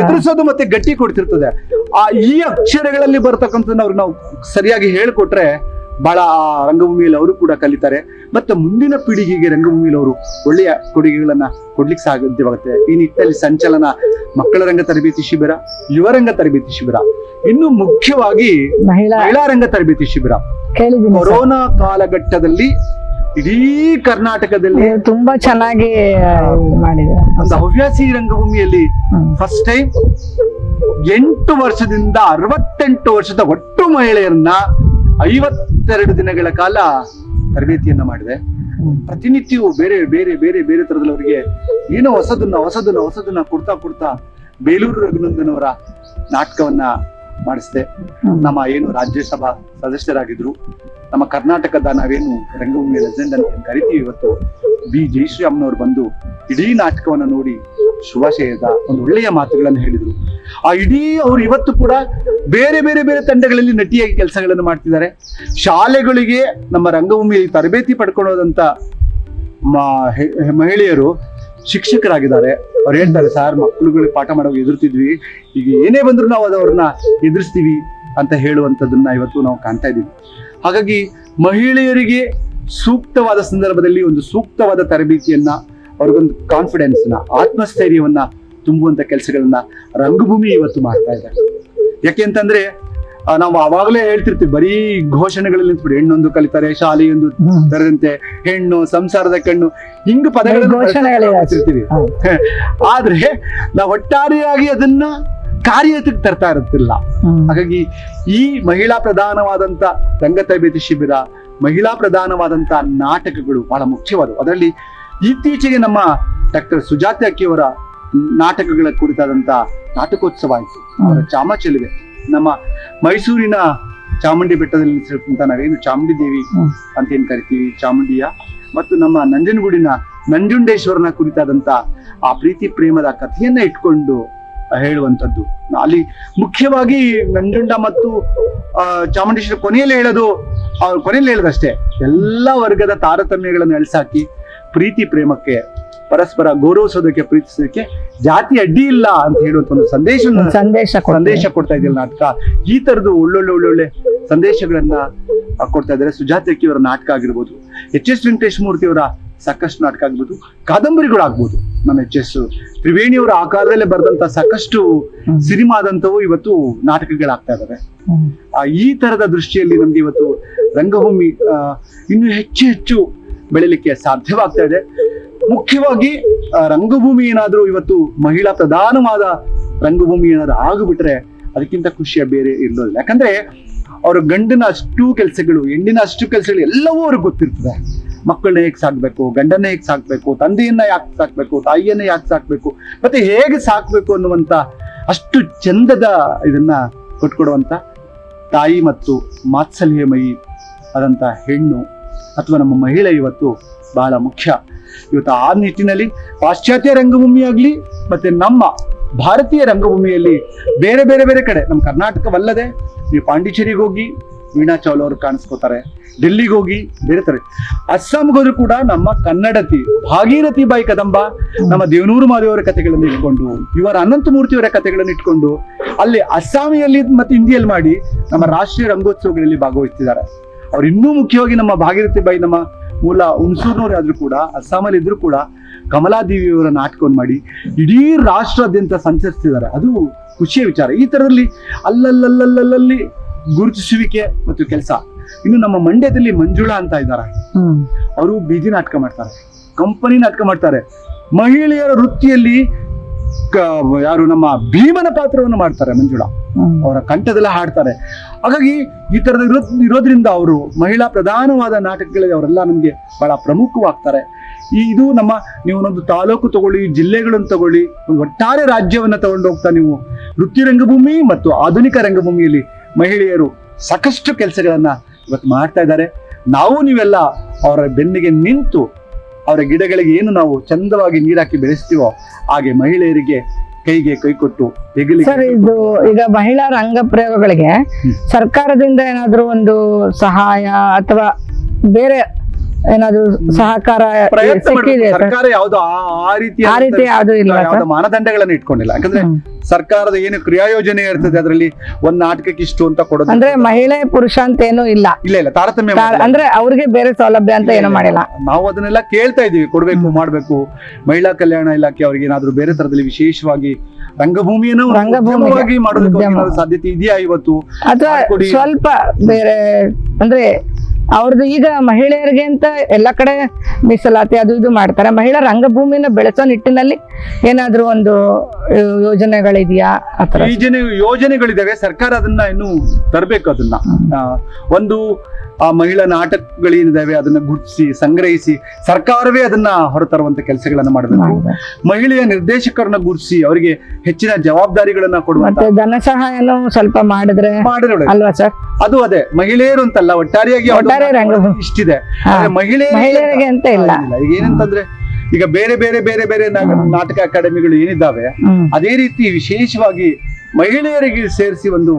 ಎದುರಿಸೋದು ಮತ್ತೆ ಗಟ್ಟಿ ಕೊಡ್ತಿರ್ತದೆ. ಆ ಈ ಅಕ್ಷರಗಳಲ್ಲಿ ಬರ್ತಕ್ಕಂಥದ್ದನ್ನ ಅವ್ರು ನಾವು ಸರಿಯಾಗಿ ಹೇಳ್ಕೊಟ್ರೆ ಬಹಳ ಆ ರಂಗಭೂಮಿಯಲ್ಲಿ ಅವರು ಕೂಡ ಕಲಿತಾರೆ. ಮತ್ತೆ ಮುಂದಿನ ಪೀಳಿಗೆಗೆ ರಂಗಭೂಮಿಯಲ್ಲಿ ಅವರು ಒಳ್ಳೆಯ ಕೊಡುಗೆಗಳನ್ನ ಕೊಡ್ಲಿಕ್ಕೆ ಸಾಧ್ಯವಾಗುತ್ತೆ. ಈ ನಿಟ್ಟಿನಲ್ಲಿ ಸಂಚಲನ ಮಕ್ಕಳ ರಂಗ ತರಬೇತಿ ಶಿಬಿರ ಯುವ ರಂಗ ತರಬೇತಿ ಶಿಬಿರ ಇನ್ನು ಮುಖ್ಯವಾಗಿ ಮಹಿಳಾ ರಂಗ ತರಬೇತಿ ಶಿಬಿರ. ಕೊರೋನಾ ಕಾಲಘಟ್ಟದಲ್ಲಿ ಇಡೀ ಕರ್ನಾಟಕದಲ್ಲಿ ತುಂಬಾ ಚೆನ್ನಾಗಿ ಮಾಡಿದೆ ಒಂದು ಹವ್ಯಾಸಿ ರಂಗಭೂಮಿಯಲ್ಲಿ ಫಸ್ಟ್ ಟೈಮ್ ಎಂಟು ವರ್ಷದಿಂದ ಅರವತ್ತೆಂಟು ವರ್ಷದ ಒಟ್ಟು ಮಹಿಳೆಯರನ್ನ ಐವತ್ತೆರಡು ದಿನಗಳ ಕಾಲ ತರಬೇತಿಯನ್ನ ಮಾಡಿದೆ. ಪ್ರತಿನಿತ್ಯವೂ ಬೇರೆ ಬೇರೆ ಬೇರೆ ಬೇರೆ ತರದಲ್ಲಿ ಅವರಿಗೆ ಏನೋ ಹೊಸದನ್ನ ಹೊಸದನ್ನ ಹೊಸದನ್ನ ಕೊಡ್ತಾ ಕೊಡ್ತಾ ಬೇಲೂರು ರಘುನಂದನವರ ನಾಟಕವನ್ನ ಮಾಡಿಸಿದೆ. ನಮ್ಮ ಏನು ರಾಜ್ಯಸಭಾ ಸದಸ್ಯರಾಗಿದ್ರು, ನಮ್ಮ ಕರ್ನಾಟಕದ ನಾವೇನು ರಂಗಭೂಮಿ ಲೆಜೆಂಡ್ ಅಂತ ಕರಿತೀವಿ ಇವತ್ತು, ಬಿ ಜಯಶ್ರೀರಾಮ್ನವ್ರು ಬಂದು ಇಡೀ ನಾಟಕವನ್ನ ನೋಡಿ ಶುಭಾಶಯದ ಒಂದು ಒಳ್ಳೆಯ ಮಾತುಗಳನ್ನು ಹೇಳಿದ್ರು. ಆ ಇಡೀ ಅವರು ಇವತ್ತು ಕೂಡ ಬೇರೆ ಬೇರೆ ಬೇರೆ ತಂಡಗಳಲ್ಲಿ ನಟಿಯಾಗಿ ಕೆಲಸಗಳನ್ನು ಮಾಡ್ತಿದ್ದಾರೆ. ಶಾಲೆಗಳಿಗೆ ನಮ್ಮ ರಂಗಭೂಮಿಯಲ್ಲಿ ತರಬೇತಿ ಹೆ- ಮಹಿಳೆಯರು ಶಿಕ್ಷಕರಾಗಿದ್ದಾರೆ. ಅವ್ರು ಹೇಳ್ತಾರೆ, ಸರ್, ಮಕ್ಕಳುಗಳಿಗೆ ಪಾಠ ಮಾಡೋ ಎದುರ್ತಿದ್ವಿ ಈಗ ಏನೇ ಬಂದ್ರು ನಾವು ಅದು ಅವ್ರನ್ನ ಎದುರಿಸ್ತೀವಿ ಅಂತ ಹೇಳುವಂಥದ್ದನ್ನ ಇವತ್ತು ನಾವು ಕಾಣ್ತಾ ಇದ್ದೀವಿ. ಹಾಗಾಗಿ ಮಹಿಳೆಯರಿಗೆ ಸೂಕ್ತವಾದ ಸಂದರ್ಭದಲ್ಲಿ ಒಂದು ಸೂಕ್ತವಾದ ತರಬೇತಿಯನ್ನ, ಅವ್ರಿಗೊಂದು ಕಾನ್ಫಿಡೆನ್ಸ್ನ ಆತ್ಮಸ್ಥೈರ್ಯವನ್ನ ತುಂಬುವಂತ ಕೆಲಸಗಳನ್ನ ರಂಗಭೂಮಿ ಇವತ್ತು ಮಾಡ್ತಾ ಇದ್ದಾರೆ. ಯಾಕೆ ಅಂತಂದ್ರೆ ನಾವು ಅವಾಗಲೇ ಹೇಳ್ತಿರ್ತೀವಿ ಬರೀ ಘೋಷಣೆಗಳಲ್ಲಿ ನಿಂತ್ಬಿಡಿ ಹೆಣ್ಣೊಂದು ಕಲಿತಾರೆ ಶಾಲೆಯೊಂದು ತರದಂತೆ ತೆರೆದಂತೆ ಹೆಣ್ಣು ಸಂಸಾರದ ಕಣ್ಣು ಹಿಂಗ ಪದಗಳನ್ನು ಆದ್ರೆ ನಾವು ಒಟ್ಟಾರೆಯಾಗಿ ಅದನ್ನ ಕಾರ್ಯತಕ್ಕೆ ತರ್ತಾ ಇರುತ್ತಿಲ್ಲ. ಹಾಗಾಗಿ ಈ ಮಹಿಳಾ ಪ್ರಧಾನವಾದಂತ ರಂಗ ತರಬೇತಿ ಶಿಬಿರ ಮಹಿಳಾ ಪ್ರಧಾನವಾದಂತ ನಾಟಕಗಳು ಬಹಳ ಮುಖ್ಯವಾದವು. ಅದರಲ್ಲಿ ಇತ್ತೀಚೆಗೆ ನಮ್ಮ ಡಾಕ್ಟರ್ ಸುಜಾತ ಅಕ್ಕಿಯವರ ನಾಟಕಗಳ ಕುರಿತಾದಂತ ನಾಟಕೋತ್ಸವ ಆಯಿತು. ಅವರ ಚಾಮಚಲುವೆ. ನಮ್ಮ ಮೈಸೂರಿನ ಚಾಮುಂಡಿ ಬೆಟ್ಟದಲ್ಲಿ ನಿಲ್ಲಿಸಿರ್ತಂತ ನಾವೇನು ಚಾಮುಂಡಿ ದೇವಿ. ಅಂತ ಏನ್ ಕರಿತೀವಿ? ಚಾಮುಂಡಿಯ. ಮತ್ತು ನಮ್ಮ ನಂಜನಗೂಡಿನ ನಂಜುಂಡೇಶ್ವರನ ಕುರಿತಾದಂತ ಆ ಪ್ರೀತಿ ಪ್ರೇಮದ ಕಥೆಯನ್ನ ಇಟ್ಕೊಂಡು ಹೇಳುವಂಥದ್ದು. ಅಲ್ಲಿ ಮುಖ್ಯವಾಗಿ ನಂಜುಂಡ ಮತ್ತು ಚಾಮುಂಡೇಶ್ವರ ಚಾಮುಂಡೇಶ್ವರಿ ಕೊನೆಯಲ್ಲಿ ಹೇಳೋದು ಅವ್ರು ಕೊನೆಯಲ್ಲಿ ಹೇಳೋದಷ್ಟೇ. ಎಲ್ಲ ವರ್ಗದ ತಾರತಮ್ಯಗಳನ್ನು ಎಳ್ಸಾಕಿ ಪ್ರೀತಿ ಪ್ರೇಮಕ್ಕೆ ಪರಸ್ಪರ ಗೌರವಿಸೋದಕ್ಕೆ ಪ್ರೀತಿಸೋದಕ್ಕೆ ಜಾತಿ ಅಡ್ಡಿ ಇಲ್ಲ ಅಂತ ಹೇಳುವಂತ ಒಂದು ಸಂದೇಶ ಸಂದೇಶ ಸಂದೇಶ ಕೊಡ್ತಾ ಇದೆಯಲ್ಲ ನಾಟಕ. ಈ ತರದ್ದು ಒಳ್ಳೊಳ್ಳೆ ಒಳ್ಳೊಳ್ಳೆ ಸಂದೇಶಗಳನ್ನ ಕೊಡ್ತಾ ಇದ್ದಾರೆ. ಸುಜಾತಕ್ಕಿ ಅವರ ನಾಟಕ ಆಗಿರ್ಬೋದು ಎಚ್ ಎಸ್ ವೆಂಕಟೇಶ್ ಮೂರ್ತಿ ಅವರ ಸಾಕಷ್ಟು ನಾಟಕ ಆಗ್ಬೋದು ಕಾದಂಬರಿಗಳಾಗ್ಬೋದು. ನಮ್ಮ ಎಚ್ ಎಸ್ ತ್ರಿವೇಣಿ ಅವರ ಆಕಾರದಲ್ಲೇ ಬರೆದಂತ ಸಾಕಷ್ಟು ಸಿನಿಮಾ ಸಿನಿಮಾದಂತವು ಇವತ್ತು ನಾಟಕಗಳಾಗ್ತಾ ಇದಾವೆ. ಆ ಈ ತರದ ದೃಷ್ಟಿಯಲ್ಲಿ ನಮ್ಗೆ ಇವತ್ತು ರಂಗಭೂಮಿ ಆ, ಇನ್ನು ಹೆಚ್ಚು ಹೆಚ್ಚು ಬೆಳಿಲಿಕ್ಕೆ ಸಾಧ್ಯವಾಗ್ತಾ ಇದೆ. ಮುಖ್ಯವಾಗಿ ರಂಗಭೂಮಿ ಏನಾದರೂ ಇವತ್ತು ಮಹಿಳಾ ಪ್ರಧಾನವಾದ ರಂಗಭೂಮಿ ಏನಾದರೂ ಆಗಿಬಿಟ್ರೆ ಅದಕ್ಕಿಂತ ಖುಷಿಯ ಬೇರೆ ಇರೋದಿಲ್ಲ ಯಾಕಂದ್ರೆ, ಅವರ ಗಂಡನ ಅಷ್ಟು ಕೆಲಸಗಳು, ಹೆಣ್ಣಿನ ಅಷ್ಟು ಕೆಲಸಗಳು ಎಲ್ಲವೂ ಅವ್ರಿಗೆ ಗೊತ್ತಿರ್ತದೆ. ಮಕ್ಕಳನ್ನ ಹೇಗೆ ಸಾಕ್ಬೇಕು, ಗಂಡನ್ನ ಹೇಗೆ ಸಾಕ್ಬೇಕು, ತಂದೆಯನ್ನ ಯಾಕೆ ಸಾಕ್ಬೇಕು, ತಾಯಿಯನ್ನ ಯಾಕೆ ಸಾಕ್ಬೇಕು, ಮತ್ತೆ ಹೇಗೆ ಸಾಕ್ಬೇಕು ಅನ್ನುವಂತ ಅಷ್ಟು ಚಂದದ ಇದನ್ನ ಕೊಟ್ಕೊಡುವಂತ ತಾಯಿ ಮತ್ತು ಮಾತ್ಸಲ್ಯಮಯಿ ಆದಂತ ಹೆಣ್ಣು ಅಥವಾ ನಮ್ಮ ಮಹಿಳೆ ಇವತ್ತು ಬಹಳ ಮುಖ್ಯ. ಇವತ್ತು ಆ ನಿಟ್ಟಿನಲ್ಲಿ ಪಾಶ್ಚಾತ್ಯ ರಂಗಭೂಮಿ ಆಗ್ಲಿ ಮತ್ತೆ ನಮ್ಮ ಭಾರತೀಯ ರಂಗಭೂಮಿಯಲ್ಲಿ ಬೇರೆ ಬೇರೆ ಬೇರೆ ಕಡೆ, ನಮ್ಮ ಕರ್ನಾಟಕವಲ್ಲದೆ ನೀವು ಪಾಂಡಿಚೇರಿಗೆ ಹೋಗಿ ವೀಣಾ ಚೌಲ್ ಅವರು ಕಾಣಿಸ್ಕೋತಾರೆ ಡೆಲ್ಲಿಗೆ ಹೋಗಿ ಬೇರೆ ತರ. ಅಸ್ಸಾಂಗೆ ಹೋದ್ರು ಕೂಡ ನಮ್ಮ ಕನ್ನಡತಿ ಭಾಗೀರಥಿ ಬಾಯಿ ಕದಂಬ ನಮ್ಮ ದೇವನೂರು ಮಾದೇವರ ಕಥೆಗಳನ್ನು ಇಟ್ಕೊಂಡು ಇವರ ಅನಂತಮೂರ್ತಿಯವರ ಕಥೆಗಳನ್ನು ಇಟ್ಕೊಂಡು, ಅಲ್ಲಿ ಅಸ್ಸಾಮಿಯಲ್ಲಿ ಮತ್ತು ಹಿಂದಿಯಲ್ಲಿ ಮಾಡಿ ನಮ್ಮ ರಾಷ್ಟ್ರೀಯ ರಂಗೋತ್ಸವಗಳಲ್ಲಿ ಭಾಗವಹಿಸ್ತಿದ್ದಾರೆ. ಅವ್ರು ಇನ್ನೂ ಮುಖ್ಯವಾಗಿ ನಮ್ಮ ಭಾಗೀರಥಿ ಬಾಯಿ ನಮ್ಮ ಮೂಲ ಹುಣಸೂರಿನವ್ರು ಆದರೂ ಕೂಡ ಅಸ್ಸಾಮಲ್ಲಿ ಇದ್ರು ಕೂಡ ಕಮಲಾದೇವಿಯವರ ನಾಟಕವನ್ನು ಮಾಡಿ ಇಡೀ ರಾಷ್ಟ್ರಾದ್ಯಂತ ಸಂಚರಿಸ್ತಿದ್ದಾರೆ. ಅದು ಖುಷಿಯ ವಿಚಾರ. ಈ ತರದಲ್ಲಿ ಅಲ್ಲಲ್ಲಲ್ಲಲ್ಲಲ್ಲಿ ಗುರುತಿಸುವಿಕೆ ಮತ್ತು ಕೆಲಸ. ಇನ್ನು ನಮ್ಮ ಮಂಡ್ಯದಲ್ಲಿ ಮಂಜುಳಾ ಅಂತ ಇದ್ದಾರೆ. ಅವರು ಬೀದಿ ನಾಟಕ ಮಾಡ್ತಾರೆ. ಕಂಪನಿ ನಾಟಕ ಮಾಡ್ತಾರೆ. ಮಹಿಳೆಯರ ವೃತ್ತಿಯಲ್ಲಿ ಯಾರು ನಮ್ಮ ಭೀಮನ ಪಾತ್ರವನ್ನು ಮಾಡ್ತಾರೆ ಮಂಜುಳಾ. ಅವರ ಕಂಠದಲ್ಲ ಹಾಡ್ತಾರೆ. ಹಾಗಾಗಿ ಈ ತರದ ಇರೋ ಇರೋದ್ರಿಂದ ಅವರು ಮಹಿಳಾ ಪ್ರಧಾನವಾದ ನಾಟಕಗಳಲ್ಲಿ ಅವರೆಲ್ಲ ನಮಗೆ ಬಹಳ ಪ್ರಮುಖವಾಗ್ತಾರೆ. ಈ ಇದು ನಮ್ಮ ನೀವು ಒಂದೊಂದು ತಾಲೂಕು ತಗೊಳ್ಳಿ ಜಿಲ್ಲೆಗಳನ್ನು ತಗೊಳ್ಳಿ ಒಂದು ಒಟ್ಟಾರೆ ರಾಜ್ಯವನ್ನ ತಗೊಂಡು ಹೋಗ್ತಾ ನೀವು. ವೃತ್ತಿ ರಂಗಭೂಮಿ ಮತ್ತು ಆಧುನಿಕ ರಂಗಭೂಮಿಯಲ್ಲಿ ಮಹಿಳೆಯರು ಸಾಕಷ್ಟು ಕೆಲಸಗಳನ್ನು ಇವತ್ತು ಮಾಡ್ತಾ ಇದ್ದಾರೆ. ನಾವು ನೀವೆಲ್ಲ ಅವರ ಬೆನ್ನಿಗೆ ನಿಂತು ಅವರ ಗಿಡಗಳಿಗೆ ಏನು ನಾವು ಚಂದವಾಗಿ ನೀರಾಕಿ ಬೆಳೆಸ್ತೀವೋ ಹಾಗೆ ಮಹಿಳೆಯರಿಗೆ ಕೈಗೆ ಕೈ ಕೊಟ್ಟು ಸರ್ ಇದು ಈಗ ಮಹಿಳಾ ರಂಗ ಪ್ರಯೋಗಗಳಿಗೆ ಸರ್ಕಾರದಿಂದ ಏನಾದರೂ ಒಂದು ಸಹಾಯ ಅಥವಾ ಬೇರೆ ಏನಾದ್ರು ಸಹಕಾರ ಸಿಕ್ಕಿದೆ ಸರ್ಕಾರ ಯಾವ್ದು ಆ- ರೀತಿ ಆ ರೀತಿ ಯಾವ್ದು ಇಲ್ಲ ಯಾವ್ದು ಮಾನದಂಡಗಳನ್ನ ಇಟ್ಕೊಂಡಿಲ್ಲ. ಯಾಕಂದ್ರೆ ಸರ್ಕಾರದ ಏನು ಕ್ರಿಯಾ ಯೋಜನೆ ಇರ್ತದೆ ಅದರಲ್ಲಿ ಒಂದ್ ನಾಟಕಕ್ಕೆ ಇಷ್ಟು ಅಂತ ಕೊಡೋದು ಅಂದ್ರೆ ಮಹಿಳೆ ಪುರುಷ ಅಂತ ಏನೂ ಇಲ್ಲ. ಇಲ್ಲ ಇಲ್ಲ ತಾರತಮ್ಯ ಅಂದ್ರೆ ಅವ್ರಿಗೆ ಬೇರೆ ಸೌಲಭ್ಯ ಅಂತ ಏನು ಮಾಡಿಲ್ಲ. ನಾವು ಅದನ್ನೆಲ್ಲ ಕೇಳ್ತಾ ಇದೀವಿ ಕೊಡ್ಬೇಕು ಮಾಡ್ಬೇಕು. ಮಹಿಳಾ ಕಲ್ಯಾಣ ಇಲಾಖೆ ಅವ್ರಿಗೆ ಏನಾದ್ರು ಬೇರೆ ತರದಲ್ಲಿ ವಿಶೇಷವಾಗಿ ರಂಗಭೂಮಿಯನ್ನು ರಂಗಭೂಮಿ ಮಾಡೋದಕ್ಕೆ ಸಾಧ್ಯತೆ ಇದೆಯಾ ಇವತ್ತು? ಅಥವಾ ಸ್ವಲ್ಪ ಬೇರೆ ಅಂದ್ರೆ ಅವ್ರದ್ದು ಈಗ ಮಹಿಳೆಯರಿಗೆ ಅಂತ ಎಲ್ಲ ಕಡೆ ಮೀಸಲಾತಿ ಅದು ಇದು ಮಾಡ್ತಾರೆ. ಮಹಿಳಾ ರಂಗಭೂಮಿನ ಬೆಳೆಸೋ ನಿಟ್ಟಿನಲ್ಲಿ ಏನಾದರೂ ಒಂದು ಯೋಜನೆಗಳಿದೆಯಾ? ಆತರ ಯೋಜನೆ ಯೋಜನೆಗಳಿದಾವೆ ಸರ್ಕಾರ ಅದನ್ನ ಇನ್ನು ತರಬೇಕು ಅದನ್ನ. ಒಂದು ಆ ಮಹಿಳಾ ನಾಟಕಗಳೇನಿದಾವೆ ಅದನ್ನ ಗುರುತಿಸಿ ಸಂಗ್ರಹಿಸಿ ಸರ್ಕಾರವೇ ಅದನ್ನ ಹೊರತರುವಂತ ಕೆಲಸಗಳನ್ನ ಮಾಡಬೇಕು ಮಹಿಳೆಯ ನಿರ್ದೇಶಕರನ್ನ ಗುರುತಿಸಿ ಅವರಿಗೆ ಹೆಚ್ಚಿನ ಜವಾಬ್ದಾರಿಗಳನ್ನ ಕೊಡುವಂತ ಧನ ಸಹಾಯನೂ ಸ್ವಲ್ಪ ಮಾಡಿದ್ರೆ ಮಾಡಿದ್ರೆ ಅಲ್ವಾ ಸರ್? ಅದು ಅದೇ ಮಹಿಳೆಯರು ಅಂತಲ್ಲ ಒಟ್ಟಾರೆಯಾಗಿ ಇಷ್ಟಿದೆ. ಮಹಿಳೆಯರಿಗೆ ಅಂತ ಇಲ್ಲ. ಈಗ ಏನಂತಂದ್ರೆ ಈಗ ಬೇರೆ ಬೇರೆ ಬೇರೆ ಬೇರೆ ನಾಟಕ ಅಕಾಡೆಮಿಗಳು ಏನಿದ್ದಾವೆ ಅದೇ ರೀತಿ ವಿಶೇಷವಾಗಿ ಮಹಿಳೆಯರಿಗೆ ಸೇರಿಸಿ ಒಂದು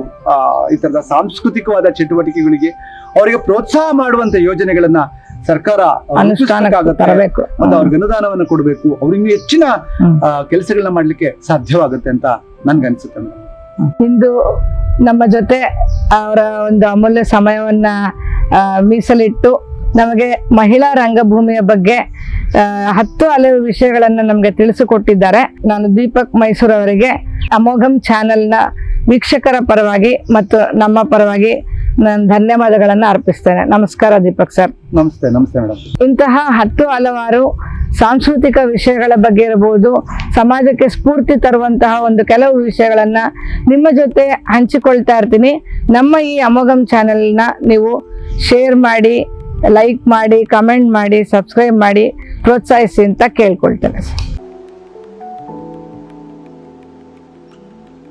ಈ ಥರದ ಸಾಂಸ್ಕೃತಿಕವಾದ ಚಟುವಟಿಕೆಗಳಿಗೆ ಅವರಿಗೆ ಪ್ರೋತ್ಸಾಹ ಮಾಡುವಂತ ಯೋಜನೆಗಳನ್ನ ಸರ್ಕಾರ ತರಬೇಕು. ಮತ್ತು ಅವ್ರಿಗೆ ಅನುದಾನವನ್ನು ಕೊಡಬೇಕು. ಅವ್ರಿಗೆ ಹೆಚ್ಚಿನ ಕೆಲಸಗಳನ್ನ ಮಾಡ್ಲಿಕ್ಕೆ ಸಾಧ್ಯವಾಗುತ್ತೆ ಅಂತ ನನ್ಗನ್ಸುತ್ತೆ ಅನಿಸುತ್ತೆ ಇಂದು ನಮ್ಮ ಜೊತೆ ಅವರ ಒಂದು ಅಮೂಲ್ಯ ಸಮಯವನ್ನ ಮೀಸಲಿಟ್ಟು ನಮಗೆ ಮಹಿಳಾ ರಂಗಭೂಮಿಯ ಬಗ್ಗೆ ಹತ್ತು ಹಲವು ವಿಷಯಗಳನ್ನು ನಮಗೆ ತಿಳಿಸಿಕೊಟ್ಟಿದ್ದಾರೆ. ನಾನು ದೀಪಕ್ ಮೈಸೂರು ಅವರಿಗೆ ಅಮೋಘಂ ಚಾನೆಲ್ನ ವೀಕ್ಷಕರ ಪರವಾಗಿ ಮತ್ತು ನಮ್ಮ ಪರವಾಗಿ ನಾನು ಧನ್ಯವಾದಗಳನ್ನು ಅರ್ಪಿಸ್ತೇನೆ. ನಮಸ್ಕಾರ ದೀಪಕ್ ಸರ್. ನಮಸ್ತೆ ನಮಸ್ತೆ ಮೇಡಮ್. ಇಂತಹ ಹತ್ತು ಹಲವಾರು ಸಾಂಸ್ಕೃತಿಕ ವಿಷಯಗಳ ಬಗ್ಗೆ ಇರಬಹುದು ಸಮಾಜಕ್ಕೆ ಸ್ಫೂರ್ತಿ ತರುವಂತಹ ಒಂದು ಕೆಲವು ವಿಷಯಗಳನ್ನು ನಿಮ್ಮ ಜೊತೆ ಹಂಚಿಕೊಳ್ತಾ ಇರ್ತೀನಿ. ನಮ್ಮ ಈ ಅಮೋಘಂ ಚಾನೆಲ್ನ ನೀವು ಶೇರ್ ಮಾಡಿ ಲೈಕ್ ಮಾಡಿ ಕಮೆಂಟ್ ಮಾಡಿ ಸಬ್ಸ್ಕ್ರೈಬ್ ಮಾಡಿ ಪ್ರೋತ್ಸಾಹಿಸಿ ಅಂತ ಕೇಳ್ಕೊಳ್ತೇನೆ.